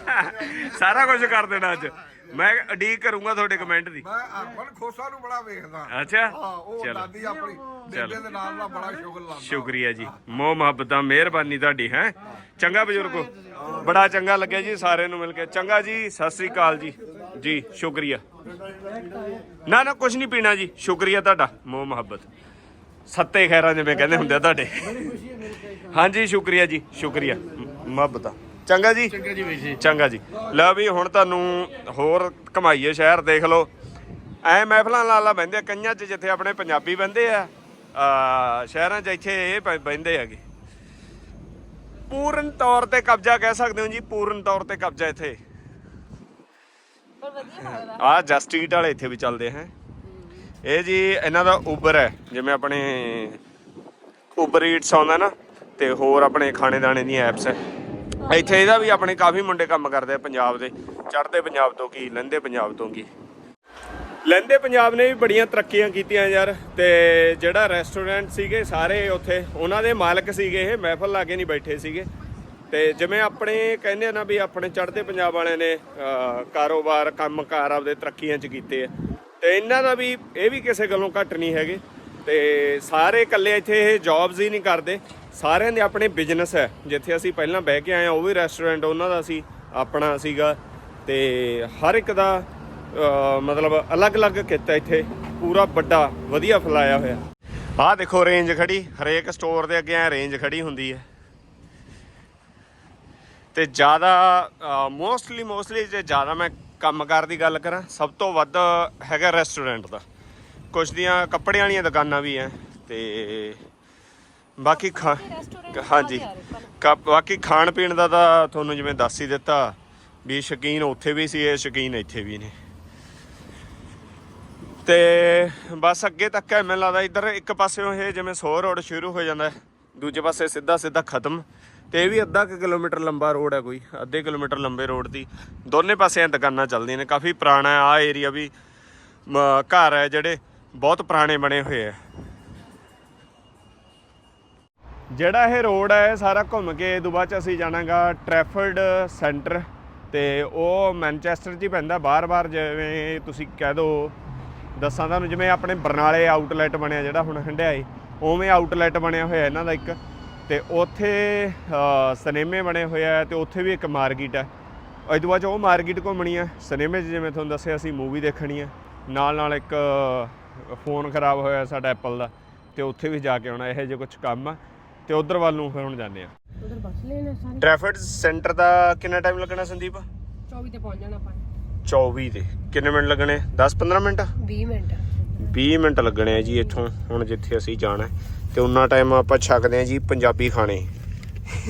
ਸਾਰਾ ਕੁਝ ਕਰ ਦੇਣਾ ਅੱਜ। ਮੈਂ ਉਡੀਕ ਕਰੂੰਗਾ ਤੁਹਾਡੇ ਕਮੈਂਟ ਦੀ। ਮੈਂ ਖੋਸਾ ਨੂੰ ਬੜਾ ਵੇਖਦਾ। ਅੱਛਾ। ਹਾਂ ਉਹ ਚਲੋ। ਦਾਦੀ ਆਪਣੀ ਬੇਬੇ ਦੇ ਨਾਲ ਨਾਲ ਬੜਾ ਸ਼ੁਗਰ ਲਾਉਂਦਾ। ਸ਼ੁਕਰੀਆ ਜੀ। ਮੋਹ ਮੁਹੱਬਤਾਂ ਮਿਹਰਬਾਨੀ ਤੁਹਾਡੀ ਹੈ। ਚੰਗਾ ਬਜ਼ੁਰਗੋ। ਬੜਾ ਚੰਗਾ ਲੱਗਿਆ ਜੀ ਸਾਰਿਆਂ ਨੂੰ ਮਿਲ ਕੇ। ਚੰਗਾ ਜੀ ਸਤਿ ਸ੍ਰੀ ਅਕਾਲ ਜੀ। ਜੀ ਸ਼ੁਕਰੀਆ। ਨਾ ਨਾ ਕੁਝ ਨਹੀਂ ਪੀਣਾ ਜੀ। ਸ਼ੁਕਰੀਆ ਤੁਹਾਡਾ ਮੋਹ ਮੁਹੱਬਤ। ਸੱਤੇ ਖੈਰਾਂ ਜਿਵੇਂ ਕਹਿੰਦੇ ਹੁੰਦੇ ਆ ਤੁਹਾਡੇ। ਹਾਂਜੀ ਸ਼ੁਕਰੀਆ ਜੀ ਸ਼ੁਕਰੀਆ। ਮ- ਮੁਹੱਬਤਾਂ। ਚੰਗਾ ਜੀ? ਚੰਗਾ ਜੀ ਵੀਰ ਜੀ। ਚੰਗਾ ਜੀ। ਲੈ ਵੀ ਹੁਣ ਤੁਹਾਨੂੰ ਹੋਰ ਕਮਾਈਏ ਸ਼ਹਿਰ ਦੇਖ ਲਓ। ਐ ਮਹਿਫਲਾਂ ਲਾਲਾ ਬਹਿੰਦੇ ਆ, ਕਈਆਂ 'ਚ ਜਿੱਥੇ ਆਪਣੇ ਪੰਜਾਬੀ ਬਹਿੰਦੇ ਆ ਆ ਸ਼ਹਿਰਾਂ 'ਚ ਇੱਥੇ ਇਹ ਬ- ਬਹਿੰਦੇ ਹੈਗੇ। ਪੂਰਨ ਤੌਰ ਤੇ ਕਬਜ਼ਾ ਕਹਿ ਸਕਦੇ ਹੋ ਜੀ ਪੂਰਨ ਤੌਰ ਤੇ ਕਬਜ਼ਾ ਇੱਥੇ। ਪਰ ਵਧੀਆ ਲੱਗਦਾ। ਆ ਜਸਟੀਟ ਵਾਲੇ ਇੱਥੇ ਵੀ ਚੱਲਦੇ ਹੈ। ਇਹ ਜੀ ਇਹਨਾਂ ਦਾ ਉਬਰ ਹੈ ਜਿਵੇਂ ਆਪਣੇ ਉਬਰ ਈਟਸ ਆਉਂਦਾ ਨਾ ਤੇ ਹੋਰ ਆਪਣੇ ਖਾਣੇ ਦਾਣੇ ਦੀਆਂ ਐਪਸ ਹੈ। ਇੱਥੇ ਇਹਦਾ ਵੀ ਆਪਣੇ ਕਾਫੀ ਮੁੰਡੇ ਕੰਮ ਕਰਦੇ ਆ ਪੰਜਾਬ ਦੇ। ਚੜ੍ਹਦੇ ਪੰਜਾਬ ਤੋਂ ਕੀ, ਲਹਿੰਦੇ ਪੰਜਾਬ ਤੋਂ ਕੀ। ਲਹਿੰਦੇ ਪੰਜਾਬ ਨੇ ਵੀ ਬੜੀਆਂ ਤਰੱਕੀਆਂ ਕੀਤੀਆਂ ਯਾਰ ਤੇ ਜਿਹੜਾ ਰੈਸਟੋਰੈਂਟ ਸੀਗੇ ਸਾਰੇ ਉੱਥੇ, ਉਹਨਾਂ ਦੇ ਮਾਲਕ ਸੀਗੇ ਇਹ, ਮਹਿਫਲ ਲਾ ਕੇ ਨਹੀਂ ਬੈਠੇ ਸੀਗੇ। ਤੇ ਜਿਵੇਂ ਆਪਣੇ ਕਹਿੰਦੇ ਆ ਨਾ ਵੀ ਆਪਣੇ ਚੜ੍ਹਦੇ ਪੰਜਾਬ ਵਾਲਿਆਂ ਨੇ ਕਾਰੋਬਾਰ, ਕੰਮਕਾਰ ਆਪਦੇ ਤਰੱਕੀਆਂ 'ਚ ਕੀਤੇ ਆ। ਤੇ ਇਹਨਾਂ ਦਾ ਵੀ, ਇਹ ਵੀ ਕਿਸੇ ਗੱਲੋਂ ਘੱਟ ਨਹੀਂ ਹੈਗੇ। ਤੇ ਸਾਰੇ ਇਕੱਲੇ ਇੱਥੇ ਇਹ ਜੌਬਸ ਹੀ ਨਹੀਂ ਕਰਦੇ। ਸਾਰਿਆਂ ਦੇ ਆਪਣੇ ਬਿਜ਼ਨਸ ਹੈ, ਜਿੱਥੇ ਅਸੀਂ ਪਹਿਲਾਂ ਬਹਿ ਕੇ ਆਏ ਆ ਉਹ ਵੀ ਰੈਸਟੋਰੈਂਟ ਉਹਨਾਂ ਦਾ ਸੀ, ਆਪਣਾ ਸੀਗਾ। ਤੇ ਹਰ ਇੱਕ ਦਾ ਮਤਲਬ ਅਲੱਗ-ਅਲੱਗ ਕਿੱਤਾ ਇੱਥੇ। ਪੂਰਾ ਵੱਡਾ, ਵਧੀਆ ਫੈਲਾਇਆ ਹੋਇਆ। ਆਹ ਦੇਖੋ ਰੇਂਜ ਖੜੀ, ਹਰੇਕ ਸਟੋਰ ਦੇ ਅੱਗੇ ਐ ਰੇਂਜ ਖੜੀ ਹੁੰਦੀ ਹੈ। ਤੇ ਜ਼ਿਆਦਾ ਮੋਸਟਲੀ ਮੋਸਟਲੀ ਜੇ ਜ਼ਿਆਦਾ ਮੈਂ ਕੰਮ ਕੰਮਕਾਰ ਦੀ ਗੱਲ ਕਰਾਂ, ਸਭ ਤੋਂ ਵੱਧ ਹੈਗਾ ਰੈਸਟੋਰੈਂਟ ਦਾ। ਕੁਝ ਦੀਆਂ ਕੱਪੜਿਆਂ ਵਾਲੀਆਂ ਦੁਕਾਨਾਂ ਵੀ ਐ ਤੇ ਬਾਕੀ ਖਾ ਹਾਂਜੀ। ਬਾਕੀ ਖਾਣ ਪੀਣ ਦਾ ਤਾਂ ਤੁਹਾਨੂੰ ਜਿਵੇਂ ਦੱਸ ਹੀ ਦਿੱਤਾ ਵੀ ਸ਼ਕੀਨ ਉੱਥੇ ਵੀ ਸੀ ਇਹ ਸ਼ਕੀਨ ਇੱਥੇ ਵੀ ਨੇ। ਤੇ ਬਸ ਅੱਗੇ ਤੱਕ ਹੈ ਮੈਨੂੰ ਲੱਗਦਾ ਇੱਧਰ ਇੱਕ ਪਾਸਿਓਂ ਇਹ ਜਿਵੇਂ ਸੋ ਰੋਡ ਸ਼ੁਰੂ ਹੋ ਜਾਂਦਾ ਦੂਜੇ ਪਾਸੇ ਸਿੱਧਾ ਸਿੱਧਾ ਖਤਮ। ਤੇ ਇਹ ਵੀ ਅੱਧਾ ਕੁ ਕਿਲੋਮੀਟਰ ਲੰਬਾ ਰੋਡ ਹੈ ਕੋਈ ਅੱਧੇ ਕਿਲੋਮੀਟਰ ਲੰਬੇ ਰੋਡ ਦੀ। ਦੋਨੇ ਪਾਸਿਆਂ ਦੁਕਾਨਾਂ ਚੱਲਦੀਆਂ ਨੇ ਕਾਫੀ ਪੁਰਾਣਾ ਆ ਏਰੀਆ ਵੀ ਘਰ ਹੈ ਜਿਹੜੇ। ਬਹੁਤ ਪੁਰਾਣੇ ਬਣੇ ਹੋਏ ਆ। ਜਿਹੜਾ ਇਹ ਰੋਡ ਹੈ ਇਹ ਸਾਰਾ ਘੁੰਮ ਕੇ ਦੁਬਾਰਾ ਚ ਅਸੀਂ ਜਾਣਾਗਾ ਟ੍ਰੈਫਰਡ ਸੈਂਟਰ ਤੇ ਉਹ ਮੈਨਚੈਸਟਰ 'ਚ ਹੀ ਪੈਂਦਾ ਬਾਰ-ਬਾਰ, ਜਿਵੇਂ ਤੁਸੀਂ ਕਹਿ ਦੋ। ਦੱਸਾਂ ਤੁਹਾਨੂੰ, ਜਿਵੇਂ ਆਪਣੇ ਬਰਨਾਲੇ ਆਊਟਲੈਟ ਬਣਿਆ ਜਿਹੜਾ ਹੁਣ ਹੰਡਿਆਏ ਉਵੇਂ ਆਊਟਲੈਟ ਬਣਿਆ ਹੋਇਆ ਇਹਨਾਂ ਦਾ ਇੱਕ। ਤੇ ਉੱਥੇ ਸਿਨੇਮੇ ਬਣੇ ਹੋਏ ਆ ਤੇ ਉੱਥੇ ਵੀ ਇੱਕ ਮਾਰਕੀਟ ਹੈ ਅੱਜ ਤੋਂ ਬਾਅਦ 'ਚ ਉਹ ਮਾਰਕੀਟ ਘੁੰਮਣੀ ਆ। ਸਿਨੇਮੇ 'ਚ ਜਿਵੇਂ ਤੁਹਾਨੂੰ ਦੱਸਿਆ, ਅਸੀਂ ਮੂਵੀ ਦੇਖਣੀ ਆ। ਨਾਲ ਨਾਲ ਇੱਕ ਫੋਨ ਖਰਾਬ ਹੋਇਆ ਸਾਡਾ ਐਪਲ ਦਾ ਤੇ ਉੱਥੇ ਵੀ ਜਾ ਕੇ ਆਉਣਾ ਇਹੋ ਜਿਹੇ ਕੁਝ ਕੰਮ ਆ। ਤੇ ਉਧਰ ਵੱਲ ਨੂੰ ਫਿਰ ਹੁਣ ਜਾਂਦੇ ਆ। ਉਧਰ ਬੱਸ ਲੈਣਾ ਸਾਰੇ। ਟ੍ਰੈਫਿਕ ਸੈਂਟਰ ਦਾ ਕਿੰਨਾ ਟਾਈਮ ਲੱਗਣਾ ਸੰਦੀਪ? 24 ਤੇ ਪਹੁੰਚ ਜਾਣਾ ਆਪਾਂ। 24 ਤੇ। ਕਿੰਨੇ ਮਿੰਟ ਲੱਗਣੇ? 10-15 ਮਿੰਟ? 20 ਮਿੰਟ। 20 ਮਿੰਟ ਲੱਗਣੇ ਆ ਜੀ ਇੱਥੋਂ ਹੁਣ ਜਿੱਥੇ ਅਸੀਂ ਜਾਣਾ। ਤੇ ਉਨਾ ਟਾਈਮ ਆਪਾਂ ਛਕਦੇ ਆ ਜੀ ਪੰਜਾਬੀ ਖਾਣੇ।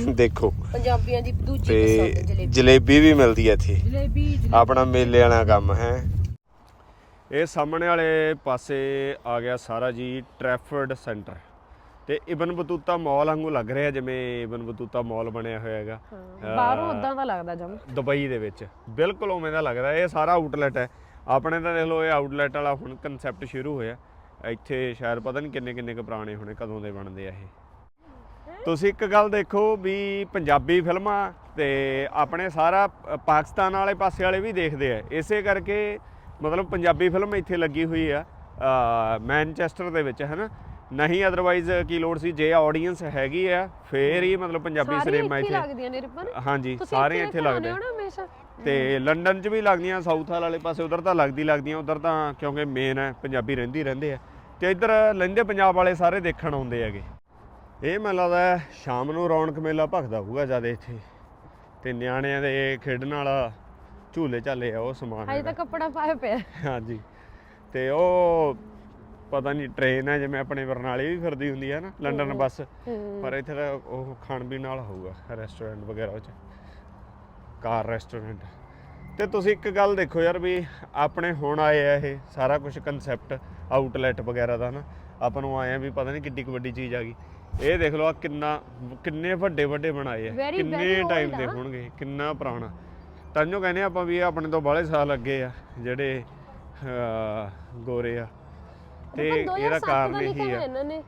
ਦੇਖੋ। ਪੰਜਾਬੀਆਂ ਦੀ ਦੂਜੀ ਪਸੰਦ ਜਲੇਬੀ। ਜਲੇਬੀ ਵੀ ਮਿਲਦੀ ਹੈ ਇੱਥੇ। ਜਲੇਬੀ। ਆਪਣਾ ਮੇਲੇ ਵਾਲਾ ਕੰਮ ਹੈ। ਇਹ ਸਾਹਮਣੇ ਵਾਲੇ ਪਾਸੇ ਆ ਗਿਆ ਸਾਰਾ ਜੀ ਟ੍ਰੈਫਰਡ ਸੈਂਟਰ। ਤੇ ਇਬਨ ਬਤੂਤਾ ਮਾਲ ਵਾਂਗੂ ਲੱਗ ਰਿਹਾ ਜਿਵੇਂ ਇਬਨ ਬਤੂਤਾ ਮਾਲ ਬਣਿਆ ਹੋਇਆ ਹੈਗਾ। ਬਾਹਰੋਂ ਉਦਾਂ ਦਾ ਲੱਗਦਾ ਜਮ। ਦੁਬਈ ਦੇ ਵਿੱਚ। ਬਿਲਕੁਲ ਉਵੇਂ ਦਾ ਲੱਗਦਾ ਇਹ ਸਾਰਾ ਆਊਟਲੈਟ ਹੈ। ਆਪਣੇ ਤਾਂ ਦੇਖ ਲਓ ਇਹ ਆਊਟਲੈਟ ਵਾਲਾ ਹੁਣ ਕਨਸੈਪਟ ਸ਼ੁਰੂ ਹੋਇਆ। ਇੱਥੇ ਸ਼ਾਇਦ ਪਤਾ ਨਹੀਂ ਕਿੰਨੇ ਕਿੰਨੇ ਕੁ ਪੁਰਾਣੇ ਹੋਣੇ ਕਦੋਂ ਦੇ ਬਣਦੇ ਆ ਇਹ। ਤੁਸੀਂ ਇੱਕ ਗੱਲ ਦੇਖੋ ਵੀ ਪੰਜਾਬੀ ਫਿਲਮਾਂ ਤੇ ਆਪਣੇ ਸਾਰਾ ਪਾਕਿਸਤਾਨ ਵਾਲੇ ਪਾਸੇ ਵਾਲੇ ਵੀ ਦੇਖਦੇ ਆ। ਇਸੇ ਕਰਕੇ ਮਤਲਬ ਪੰਜਾਬੀ ਫਿਲਮ ਇੱਥੇ ਲੱਗੀ ਹੋਈ ਆ ਮੈਨਚੈਸਟਰ ਦੇ ਵਿੱਚ ਹੈਨਾ? ਨਹੀਂ ਅਦਰਵਾਈਜ਼ ਕੀ ਲੋੜ ਸੀ? ਜੇ ਆਡੀਅנס ਹੈਗੀ ਆ ਫੇਰ ਹੀ ਮਤਲਬ ਪੰਜਾਬੀ ਸਿਨੇਮਾ ਇੱਥੇ ਇੱਥੇ। ਲੱਗਦੀਆਂ ਨੇ ਰਿਪਨ? ਹਾਂਜੀ ਸਾਰੇ ਇੱਥੇ ਲੱਗਦੇ ਹੋ ਆ ਨਾ ਤੇ ਲੰਡਨ 'ਚ ਵੀ ਲੱਗਦੀਆਂ ਸਾਊਥ ਵਾਲੇ ਪਾਸੇ ਉਧਰ ਤਾਂ ਲੱਗਦੀ ਲੱਗਦੀਆਂ ਉਧਰ ਤਾਂ ਕਿਉਂਕਿ ਮੇਨ ਹੈ ਪੰਜਾਬੀ ਰਹਿੰਦੀ ਰਹਿੰਦੇ ਆ। ਤੇ ਇੱਧਰ ਲਹਿੰਦੇ ਪੰਜਾਬ ਵਾਲੇ ਸਾਰੇ ਦੇਖਣ ਆਉਂਦੇ ਹੈਗੇ। ਇਹ ਮੈਨੂੰ ਲੱਗਦਾ ਹੈ ਸ਼ਾਮ ਨੂੰ ਰੌਣਕ ਮੇਲਾ ਭਖਦਾ ਹੋਊਗਾ ਜ਼ਿਆਦਾ ਇੱਥੇ। ਤੇ ਨਿਆਣਿਆਂ ਦੇ ਖੇਡਣ ਵਾਲਾ ਝੂਲੇ ਝਾਲੇ ਆ ਉਹ ਸਮਾਨ ਹਜੇ ਹੈਗਾ। ਤਾਂ ਕੱਪੜਾ ਪਾਇਆ ਪਿਆ। ਹਾਂਜੀ। ਤੇ ਉਹ ਪਤਾ ਨਹੀਂ ਟ੍ਰੇਨ ਹੈ ਜਿਵੇਂ ਆਪਣੇ ਬਰਨਾਲੇ ਵੀ ਫਿਰਦੀ ਹੁੰਦੀ ਹੈ ਨਾ ਲੰਡਨ ਬੱਸ। ਪਰ ਇੱਥੇ ਤਾਂ ਉਹ ਖਾਣ ਪੀਣ ਨਾਲ ਹੋਊਗਾ ਰੈਸਟੋਰੈਂਟ ਵਗੈਰਾ ਵਿੱਚ। ਕਾਰ ਰੈਸਟੋਰੈਂਟ ਤੇ ਤੁਸੀਂ ਇੱਕ ਗੱਲ ਦੇਖੋ ਯਾਰ ਵੀ ਆਪਣੇ ਹੁਣ ਆਏ ਆ ਇਹ ਸਾਰਾ ਕੁਝ ਕਨਸੈਪਟ ਆਊਟਲੈਟ ਵਗੈਰਾ ਦਾ ਨਾ। ਆਪਾਂ ਨੂੰ ਆਏ ਆ ਵੀ ਪਤਾ ਨਹੀਂ ਕਿੱਡੀ ਕੁ ਵੱਡੀ ਚੀਜ਼ ਆ ਗਈ। ਇਹ ਦੇਖ ਲਓ ਆ ਕਿੰਨਾ ਕਿੰਨੇ ਵੱਡੇ ਵੱਡੇ ਬਣਾਏ ਆ। Very, ਕਿੰਨੇ old ਟਾਈਮ ਦੇ ਆ। ਹੋਣਗੇ ਕਿੰਨਾ ਪੁਰਾਣਾ। ਤਾਂਜੋ ਕਹਿੰਦੇ ਆਪਾਂ ਵੀ ਇਹ ਆਪਣੇ ਤੋਂ ਬਾਹਲੇ ਸਾਲ ਅੱਗੇ ਆ ਜਿਹੜੇ ਗੋਰੇ ਆ। ਤੇ ਰਿਪਨ, 2007 ਇਹਦਾ ਕਾਰਨ ਇਹੀ ਆ। ਇਹਨਾਂ ਨੇ।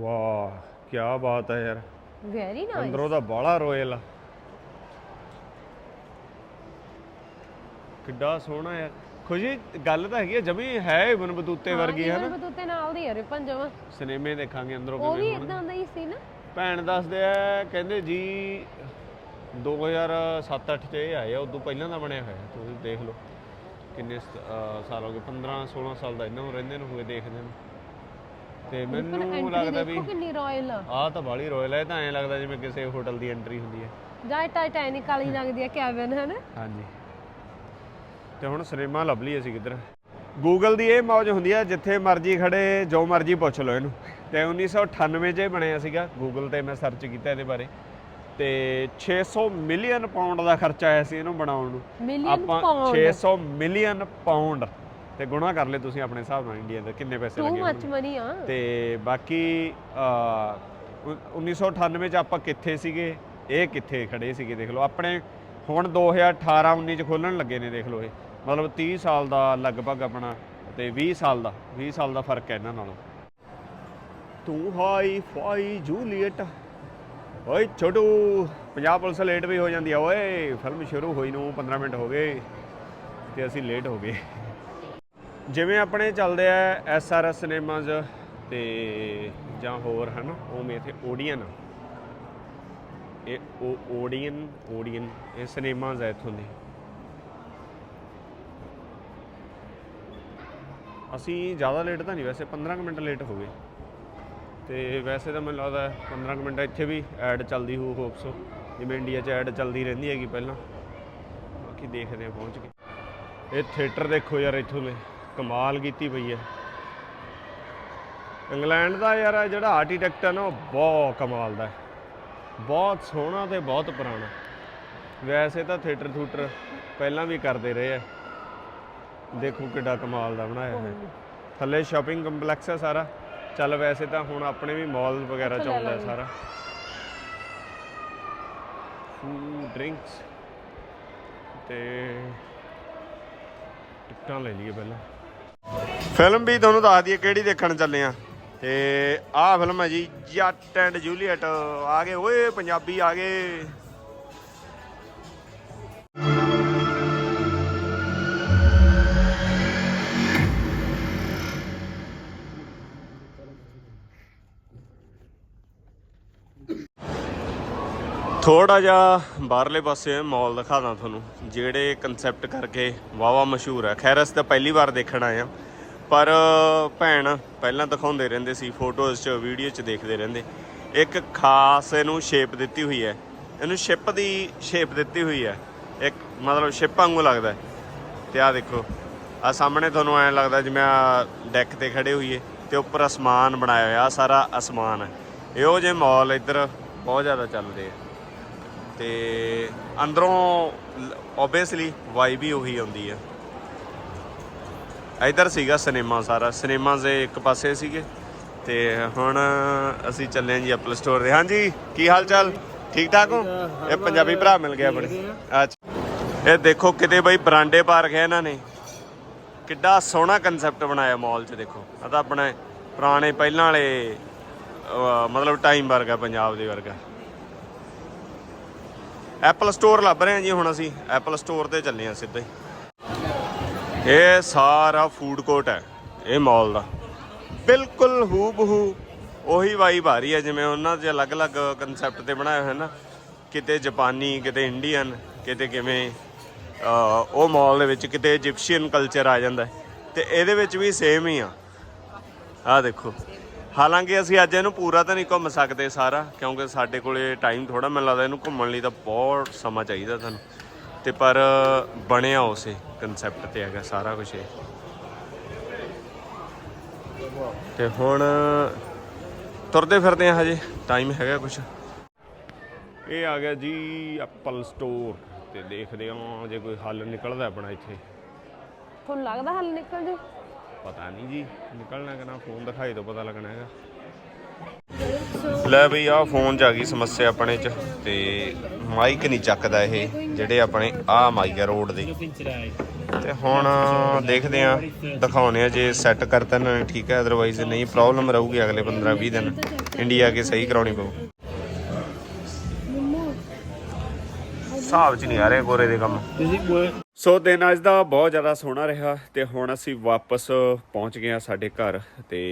ਵਾਹ ਕੀ ਬਾਤ ਹੈ ਯਾਰ। ਵੈਰੀ ਨਾਈਸ ਅੰਦਰੋਂ ਦਾ ਬਾਹਲਾ ਰੋਇਲ ਆ। ਕਿੱਡਾ ਸੋਹਣਾ ਯਾਰ। ਖੁਸ਼ੀ ਗੱਲ ਤਾਂ ਹੈਗੀ ਆ ਜਮੀ ਹੈ ਇਬਨ ਬਤੂਤੇ ਵਰਗੀ ਹੈ ਨਾ? ਬਤੂਤੇ ਨਾਲ ਦੀ ਹੈ ਰਿਪਨ ਜਮਾ। ਸਿਨੇਮੇ ਦੇਖਾਂਗੇ ਅੰਦਰੋਂ ਉਹ ਵੀ ਕਿਵੇਂ ਇਦਾਂ ਦਾ ਹੀ ਸੀ ਨਾ। ਭੈਣ ਦੱਸਦੇ ਆ ਕਹਿੰਦੇ ਜੀ 2007-8 ਚ ਇਹ ਆਏ ਆ ਉਦੋਂ ਪਹਿਲਾਂ ਦਾ ਬਣਿਆ ਹੋਇਆ ਤੁਸੀਂ ਦੇਖ ਲਓ। ਕਿੰਨੇ ਸ- ਅਹ ਸਾਲ ਹੋ ਗਏ 15 16 ਸਾਲ ਦਾ ਇਹਨਾਂ ਨੂੰ ਰਹਿੰਦੇ ਨੂੰ ਹੋਏ ਦੇਖਦੇ ਨੂੰ। ਤੇ ਮੈਨੂੰ ਲੱਗਦਾ ਵੀ ਕਿੰਨੀ ਰਾਇਲ ਆ। ਆਹ ਤਾਂ ਬਾਲੀ ਰੋਇਲ ਹੈ ਤਾਂ ਐਂ ਲੱਗਦਾ ਜਿਵੇਂ ਕਿਸੇ ਹੋਟਲ ਦੀ ਐਂਟਰੀ ਹੁੰਦੀ ਹੈ ਜਾਂ ਟਾਈਟੈਨਿਕ ਵਾਲੀ ਲੱਗਦੀ ਹੈ ਕੈਬਨ ਹੈ ਨਾ ਹਾਂਜੀ। ਤੇ ਹੁਣ ਸਿਨੇਮਾ ਲੱਭ ਲਈ ਅਸੀਂ ਕਿੱਧਰ। ਗੂਗਲ ਦੀ ਇਹ ਮੌਜ ਹੁੰਦੀ ਹੈ ਜਿੱਥੇ ਮਰਜ਼ੀ ਖੜੇ ਜੋ ਮਰਜ਼ੀ ਪੁੱਛ ਲਓ ਇਹਨੂੰ। ਤੇ 1998 'ਚ ਇਹ ਬਣਿਆ ਸੀਗਾ ਗੂਗਲ ਤੇ ਮੈਂ ਸਰਚ ਕੀਤਾ ਇਹਦੇ ਬਾਰੇ। ਤੇ 600 ਮਿਲੀਅਨ ਪਾਉਂਡ ਦਾ ਖਰਚਾ ਆਇਆ ਸੀ ਇਹਨੂੰ ਬਣਾਉਣ ਨੂੰ। ਆਪਾਂ ਪਾਉਂਡ 600 ਮਿਲੀਅਨ ਪਾਉਂਡ ਤੇ ਗੁਣਾ ਕਰ ਲਏ ਤੁਸੀਂ ਆਪਣੇ ਹਿਸਾਬ ਨਾਲ ਇੰਡੀਆ ਦੇ ਕਿੰਨੇ ਪੈਸੇ ਟੂ ਲੱਗੇ ਮੱਚ ਹੋਣਗੇ। ਮਨੀ ਆ ਤੇ ਬਾਕੀ ਅਹ, ਉ- 1998 ਚ ਆਪਾਂ ਕਿੱਥੇ ਸੀਗੇ? ਇਹ ਕਿੱਥੇ ਖੜੇ ਸੀਗੇ ਦੇਖ ਲਓ। ਆਪਣੇ ਹੁਣ 2018 19 ਚ ਖੋਲਣ ਲੱਗੇ ਨੇ ਦੇਖ ਲਓ ਇਹ। ਮਤਲਬ 30 ਸਾਲ ਦਾ ਲਗਭਗ ਆਪਣਾ ਤੇ 20 ਸਾਲ ਦਾ 20 ਸਾਲ ਦਾ ਫ਼ਰਕ ਹੈ ਇਹਨਾਂ ਨਾਲੋਂ। ਤੂੰ ਹਾਈ ਫਾਈ ਜੂਲੀਅਟ। ਓਏ ਛੋਟੂ, ਪੰਜਾਬ ਪੁਲਿਸ ਲੇਟ ਵੀ ਹੋ ਜਾਂਦੀ ਆ ਓਏ। ਫਿਲਮ ਸ਼ੁਰੂ ਹੋਈ ਨੂੰ 15 ਮਿੰਟ ਹੋ ਗਏ ਤੇ ਅਸੀਂ ਲੇਟ ਹੋ ਗਏ। ਜਿਵੇਂ ਆਪਣੇ ਚੱਲਦੇ ਆ ਐਸਆਰਐਸ ਸਿਨੇਮਾਜ਼ ਤੇ ਜਾਂ ਹੋਰ ਹਨ, ਉਵੇਂ ਇੱਥੇ ਓਡੀਅਨ ਇਹ ਓਡੀਅਨ ਓਡੀਅਨ ਇਹ ਸਿਨੇਮਾਜ਼ ਆ ਇੱਥੋਂ ਦੇ। ਅਸੀਂ ਜ਼ਿਆਦਾ ਲੇਟ ਤਾਂ ਨਹੀਂ, ਵੈਸੇ 15 ਕੁ ਮਿੰਟ ਲੇਟ ਹੋ ਗਏ। ਤੇ ਵੈਸੇ ਤਾਂ ਮੈਨੂੰ ਲੱਗਦਾ 15 ਕੁ ਮਿੰਟ ਇੱਥੇ ਵੀ ਐਡ ਚੱਲਦੀ ਹੋਊ ਹੋਪਸ ਜਿਵੇਂ ਇੰਡੀਆ 'ਚ ਐਡ ਚੱਲਦੀ ਰਹਿੰਦੀ ਹੈਗੀ ਪਹਿਲਾਂ। ਬਾਕੀ ਦੇਖਦੇ ਆ ਪਹੁੰਚ ਕੇ। ਇਹ ਥੀਏਟਰ ਦੇਖੋ ਯਾਰ, ਇੱਥੋਂ ਦੇ। ਕਮਾਲ ਕੀਤੀ ਪਈ ਹੈ। ਇੰਗਲੈਂਡ ਦਾ ਯਾਰ ਜਿਹੜਾ ਆਰਕੀਟੈਕਟ ਹੈ ਨਾ, ਉਹ ਬਹੁਤ ਕਮਾਲ ਦਾ ਹੈ। ਬਹੁਤ ਸੋਹਣਾ ਤੇ ਬਹੁਤ ਪੁਰਾਣਾ। ਵੈਸੇ ਤਾਂ ਥੀਏਟਰ ਥੂਟਰ ਪਹਿਲਾਂ ਵੀ ਕਰਦੇ ਰਹੇ ਆ ਦੇਖੋ ਕਿੱਡਾ ਕਮਾਲ ਦਾ ਬਣਾਇਆ ਹੈ। ਥੱਲੇ ਸ਼ਾਪਿੰਗ ਕੰਪਲੈਕਸ ਹੈ ਸਾਰਾ। ਚੱਲ ਵੈਸੇ ਤਾਂ ਹੁਣ ਆਪਣੇ ਵੀ ਮਾਲ ਵਗੈਰਾ ਚ ਆਉਂਦਾ ਹੈ ਸਾਰਾ। ਫੂਡ ਡਰਿੰਕਸ ਤੇ ਟਿਕਟਾਂ ਲੈ ਲਈਏ ਪਹਿਲਾਂ। ਫਿਲਮ ਵੀ ਤੁਹਾਨੂੰ ਦੱਸ ਦਈਏ ਕਿਹੜੀ ਦੇਖਣ ਚੱਲੇ ਆ। ਤੇ ਆਹ ਫਿਲਮ ਹੈ ਜੀ ਜੱਟ ਐਂਡ ਜੂਲੀਅਟ। ਆ ਗਏ ਓਏ ਪੰਜਾਬੀ ਆ ਗਏ। ਥੋੜਾ ਜਿਹਾ ਬਾਹਰਲੇ ਪਾਸੇ ਮਾਲ ਦਿਖਾਦਾ ਤੁਹਾਨੂੰ, ਜਿਹੜੇ ਕਨਸੈਪਟ ਕਰਕੇ ਵਾਵਾ ਮਸ਼ਹੂਰ ਹੈ ਖੈਰ, ਅਸੀਂ ਤਾਂ ਪਹਿਲੀ ਵਾਰ ਦੇਖਣ ਆਏ ਆ ਪਰ ਭੈਣ ਪਹਿਲਾਂ ਦਿਖਾਉਂਦੇ ਰਹਿੰਦੇ ਸੀ ਫੋਟੋਜ਼ 'ਚ ਵੀਡੀਓ 'ਚ ਦੇਖਦੇ ਰਹਿੰਦੇ। ਇੱਕ ਖਾਸ ਇਹਨੂੰ ਸ਼ੇਪ ਦਿੱਤੀ ਹੋਈ ਹੈ। ਇਹਨੂੰ ਸ਼ਿਪ ਦੀ ਸ਼ੇਪ ਦਿੱਤੀ ਹੋਈ ਹੈ। ਇੱਕ ਮਤਲਬ ਸ਼ਿਪ ਵਾਂਗੂ ਲੱਗਦਾ ਹੈ। ਤੇ ਆਹ ਦੇਖੋ ਆ ਸਾਹਮਣੇ ਤੁਹਾਨੂੰ ਐਂ ਲੱਗਦਾ ਜਿਵੇਂ ਆ ਡੈਕ ਤੇ ਖੜੇ ਹੋਈਏ, ਤੇ ਉੱਪਰ ਅਸਮਾਨ ਬਣਾਇਆ ਹੋਇਆ, ਆਹ ਸਾਰਾ ਅਸਮਾਨ ਹੈ। ਇਹੋ ਜਿਹੇ ਮਾਲ ਇੱਧਰ ਬਹੁਤ ਜ਼ਿਆਦਾ ਚੱਲਦੇ ਆ। ਤੇ ਅੰਦਰੋਂ ਓਬਵੀਅਸਲੀ ਵਾਈਬ ਹੀ ਉਹੀ ਆਉਂਦੀ ਆ। ਇਧਰ ਸੀਗਾ ਸਿਨੇਮਾ ਸਾਰਾ। ਸਿਨੇਮਾ ਦੇ ਇੱਕ ਪਾਸੇ ਸੀਗੇ। ਤੇ ਹੁਣ ਅਸੀਂ ਚੱਲੇ ਜੀ ਐਪਲ ਸਟੋਰ ਦੇ ਹਾਂਜੀ ਕੀ ਹਾਲ ਚਾਲ? ਠੀਕ ਠਾਕ ਹੋ? ਇਹ ਪੰਜਾਬੀ ਭਰਾ ਮਿਲ ਗਿਆ ਬੜੇ ਅੱਛਾ। ਇਹ ਦੇਖੋ ਕਿਤੇ ਬਈ ਬਰਾਂਡੇ ਪਾ ਰੱਖਿਆ ਇਹਨਾਂ ਨੇ। ਕਿੱਡਾ ਸੋਹਣਾ ਕਨਸੈਪਟ ਬਣਾਇਆ ਮਾਲ 'ਚ ਦੇਖੋ। ਆ ਤਾਂ ਆਪਣੇ ਪੁਰਾਣੇ ਪਹਿਲਾਂ ਵਾਲੇ ਮਤਲਬ ਟਾਈਮ ਵਰਗਾ ਪੰਜਾਬ ਦੇ ਵਰਗਾ। ਐਪਲ ਸਟੋਰ ਲੱਭ ਰਹੇ ਹਾਂ ਜੀ ਹੁਣ ਅਸੀਂ। ਐਪਲ ਸਟੋਰ ਤੇ ਚੱਲੇ ਹਾਂ ਸਿੱਧੇ ਇਹ ਸਾਰਾ ਫੂਡ ਕੋਰਟ ਹੈ, ਇਹ ਮਾਲ ਦਾ। ਬਿਲਕੁਲ ਹੂਬਹੂ ਉਹੀ ਵਾਈਬ ਆ ਰਹੀ ਹੈ, ਜਿਵੇਂ ਉਹਨਾਂ ਦੇ ਅਲੱਗ-ਅਲੱਗ ਕਨਸੈਪਟ ਤੇ ਬਣਾਏ ਹੋਏ ਨਾ। ਕਿਤੇ ਜਾਪਾਨੀ ਕਿਤੇ ਇੰਡੀਅਨ ਕਿਤੇ ਕਿਵੇਂ ਉਹ ਮਾਲ ਦੇ ਵਿੱਚ ਕਿਤੇ ਇਜਿਪਸ਼ੀਅਨ ਕਲਚਰ ਆ ਜਾਂਦਾ ਹੈ। ਤੇ ਇਹਦੇ ਵਿੱਚ ਵੀ ਸੇਮ ਹੀ ਆ। ਆਹ ਦੇਖੋ। ਹਾਲਾਂਕਿ ਅਸੀਂ ਅੱਜ ਇਹਨੂੰ ਪੂਰਾ ਤਾਂ ਨਹੀਂ ਘੁੰਮ ਸਕਦੇ ਸਾਰਾ ਕਿਉਂਕਿ ਸਾਡੇ ਕੋਲੇ ਟਾਈਮ ਥੋੜਾ ਮੈਨੂੰ ਲੱਗਦਾ ਇਹਨੂੰ ਘੁੰਮਣ ਲਈ ਤਾਂ ਬਹੁਤ ਸਮਾਂ ਚਾਹੀਦਾ ਤੁਹਾਨੂੰ। ਤੇ ਪਰ ਬਣਿਆ ਉਸੇ ਕਨਸੈਪਟ ਤੇ ਹੈਗਾ ਸਾਰਾ ਕੁਝ ਇਹ। ਤੇ ਹੁਣ ਤੁਰਦੇ ਫਿਰਦੇ ਆ ਹਜੇ ਟਾਈਮ ਹੈਗਾ ਕੁਝ ਇਹ ਆ ਗਿਆ ਜੀ ਐਪਲ ਸਟੋਰ ਤੇ ਦੇਖਦੇ ਹਾਂ ਜੇ ਕੋਈ ਹੱਲ ਨਿਕਲਦਾ ਆਪਣਾ ਇੱਥੇ। ਤੁਹਾਨੂੰ ਲੱਗਦਾ ਹੱਲ ਨਿਕਲ ਜੂ? ਪਤਾ ਨਹੀਂ ਜੀ। ਨਿਕਲਣਾ ਕਿ ਫੋਨ ਦਿਖਾਈ ਤੋਂ ਪਤਾ ਲੱਗਣਾ ਹੈਗਾ। ਲੈ ਬਈ ਆ ਫੋਨ 'ਚ ਆ ਗਈ ਸਮੱਸਿਆ ਆਪਣੇ 'ਚ ਤੇ ਮਾਈਕ ਨਹੀਂ ਚੱਕਦਾ ਇਹ, ਜਿਹੜੇ ਆਪਣੇ ਆ ਮਾਈਕ ਆ ਰੋਡ ਦੇ। ਤੇ ਹੁਣ ਦੇਖਦੇ ਆ ਦਿਖਾਉਨੇ ਆ ਜੇ ਸੈੱਟ ਕਰਤਾ ਨਾ, ਠੀਕ ਹੈ ਅਦਰਵਾਈਜ਼ ਨਹੀਂ ਪ੍ਰੋਬਲਮ ਰਹੂਗੀ ਅਗਲੇ 15 20 ਦਿਨ। ਇੰਡੀਆ ਕੇ ਸਹੀ ਕਰਾਉਣੀ ਪਊ। ਹਿਸਾਬ 'ਚ ਨਹੀਂ ਆ ਰਿਹਾ ਗੋਰੇ ਦੇ ਕੰਮ। ਸੋ ਦਿਨ ਅੱਜ ਦਾ ਬਹੁਤ ਜ਼ਿਆਦਾ ਸੋਹਣਾ ਰਿਹਾ ਤੇ ਹੁਣ ਅਸੀਂ ਵਾਪਸ ਪਹੁੰਚ ਗਏ ਆ ਸਾਡੇ ਘਰ ਤੇ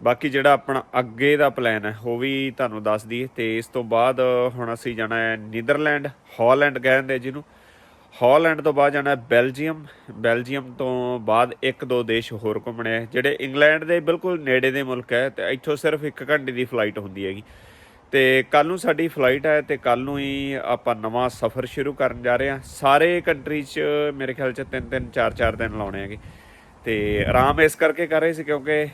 ਬਾਕੀ ਜਿਹੜਾ ਆਪਣਾ ਅੱਗੇ ਦਾ ਪਲਾਨ ਹੈ ਉਹ ਵੀ ਤੁਹਾਨੂੰ ਦੱਸ ਦਈਏ ਤੇ ਇਸ ਤੋਂ ਬਾਅਦ ਹੁਣ ਅਸੀਂ ਜਾਣਾ ਹੈ ਨੀਦਰਲੈਂਡ ਹਾਲੈਂਡ ਕਹਿੰਦੇ ਜਿਹਨੂੰ। ਹਾਲੈਂਡ ਤੋਂ ਬਾਅਦ ਜਾਣਾ ਹੈ ਬੈਲਜੀਅਮ ਬੈਲਜੀਅਮ ਤੋਂ ਬਾਅਦ ਇੱਕ ਦੋ ਦੇਸ਼ ਹੋਰ ਘੁੰਮਣੇ ਆ ਜਿਹੜੇ ਇੰਗਲੈਂਡ ਦੇ ਬਿਲਕੁਲ ਨੇੜੇ ਦੇ ਮੁਲਕ ਹੈ ਤੇ ਇੱਥੋਂ ਸਿਰਫ 1 ਘੰਟੇ ਦੀ ਫਲਾਈਟ ਹੁੰਦੀ ਹੈਗੀ। ਤੇ ਕੱਲ ਨੂੰ ਸਾਡੀ ਫਲਾਈਟ ਹੈ ਤੇ ਕੱਲ ਨੂੰ ਹੀ ਆਪਾਂ ਨਵਾਂ ਸਫ਼ਰ ਸ਼ੁਰੂ ਕਰਨ ਜਾ ਰਹੇ ਹਾਂ। ਸਾਰੇ ਕੰਟਰੀ 'ਚ ਮੇਰੇ ਖਿਆਲ 'ਚ 3-3 4-4 ਦਿਨ ਲਾਉਣੇ ਹੈਗੇ। ਤੇ ਆਰਾਮ ਇਸ ਕਰਕੇ ਕਰ ਰਹੇ ਸੀ ਕਿਉਂਕਿ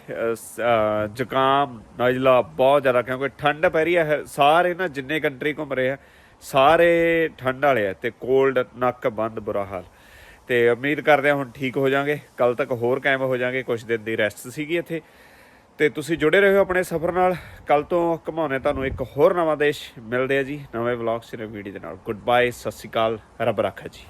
ਜ਼ੁਕਾਮ, ਨਜ਼ਲਾ ਬਹੁਤ ਜ਼ਿਆਦਾ ਕਿਉਂਕਿ ਠੰਡ ਪੈ ਰਹੀ ਹੈ ਸਾਰੇ ਨਾ ਜਿੰਨੇ ਕੰਟਰੀ ਘੁੰਮ ਰਹੇ ਆ, ਸਾਰੇ ਠੰਡ ਵਾਲੇ ਆ ਤੇ ਕੋਲਡ ਨੱਕ ਬੰਦ, ਬੁਰਾ ਹਾਲ। ਤੇ ਉਮੀਦ ਕਰਦੇ ਹਾਂ ਹੁਣ ਠੀਕ ਹੋ ਜਾਾਂਗੇ ਕੱਲ ਤੱਕ ਹੋਰ ਕਾਇਮ ਹੋ ਜਾਾਂਗੇ ਕੁਝ ਦਿਨ ਦੀ ਰੈਸਟ ਸੀਗੀ ਇੱਥੇ। ਤੇ ਤੁਸੀਂ ਜੁੜੇ ਰਹੋ ਆਪਣੇ ਸਫ਼ਰ ਨਾਲ। ਕੱਲ ਤੋਂ ਘਮਾਉਣੇ ਤੁਹਾਨੂੰ ਇੱਕ ਹੋਰ ਨਵਾਂ ਦੇਸ਼। ਮਿਲਦੇ ਆ ਜੀ ਨਵੇਂ ਵਲੌਗ ਸਿਰੇ ਵੀਡੀਓ ਦੇ ਨਾਲ। ਗੁੱਡ ਬਾਏ ਸਤਿ ਸ਼੍ਰੀ ਅਕਾਲ, ਰੱਬ ਰਾਖਾ ਜੀ।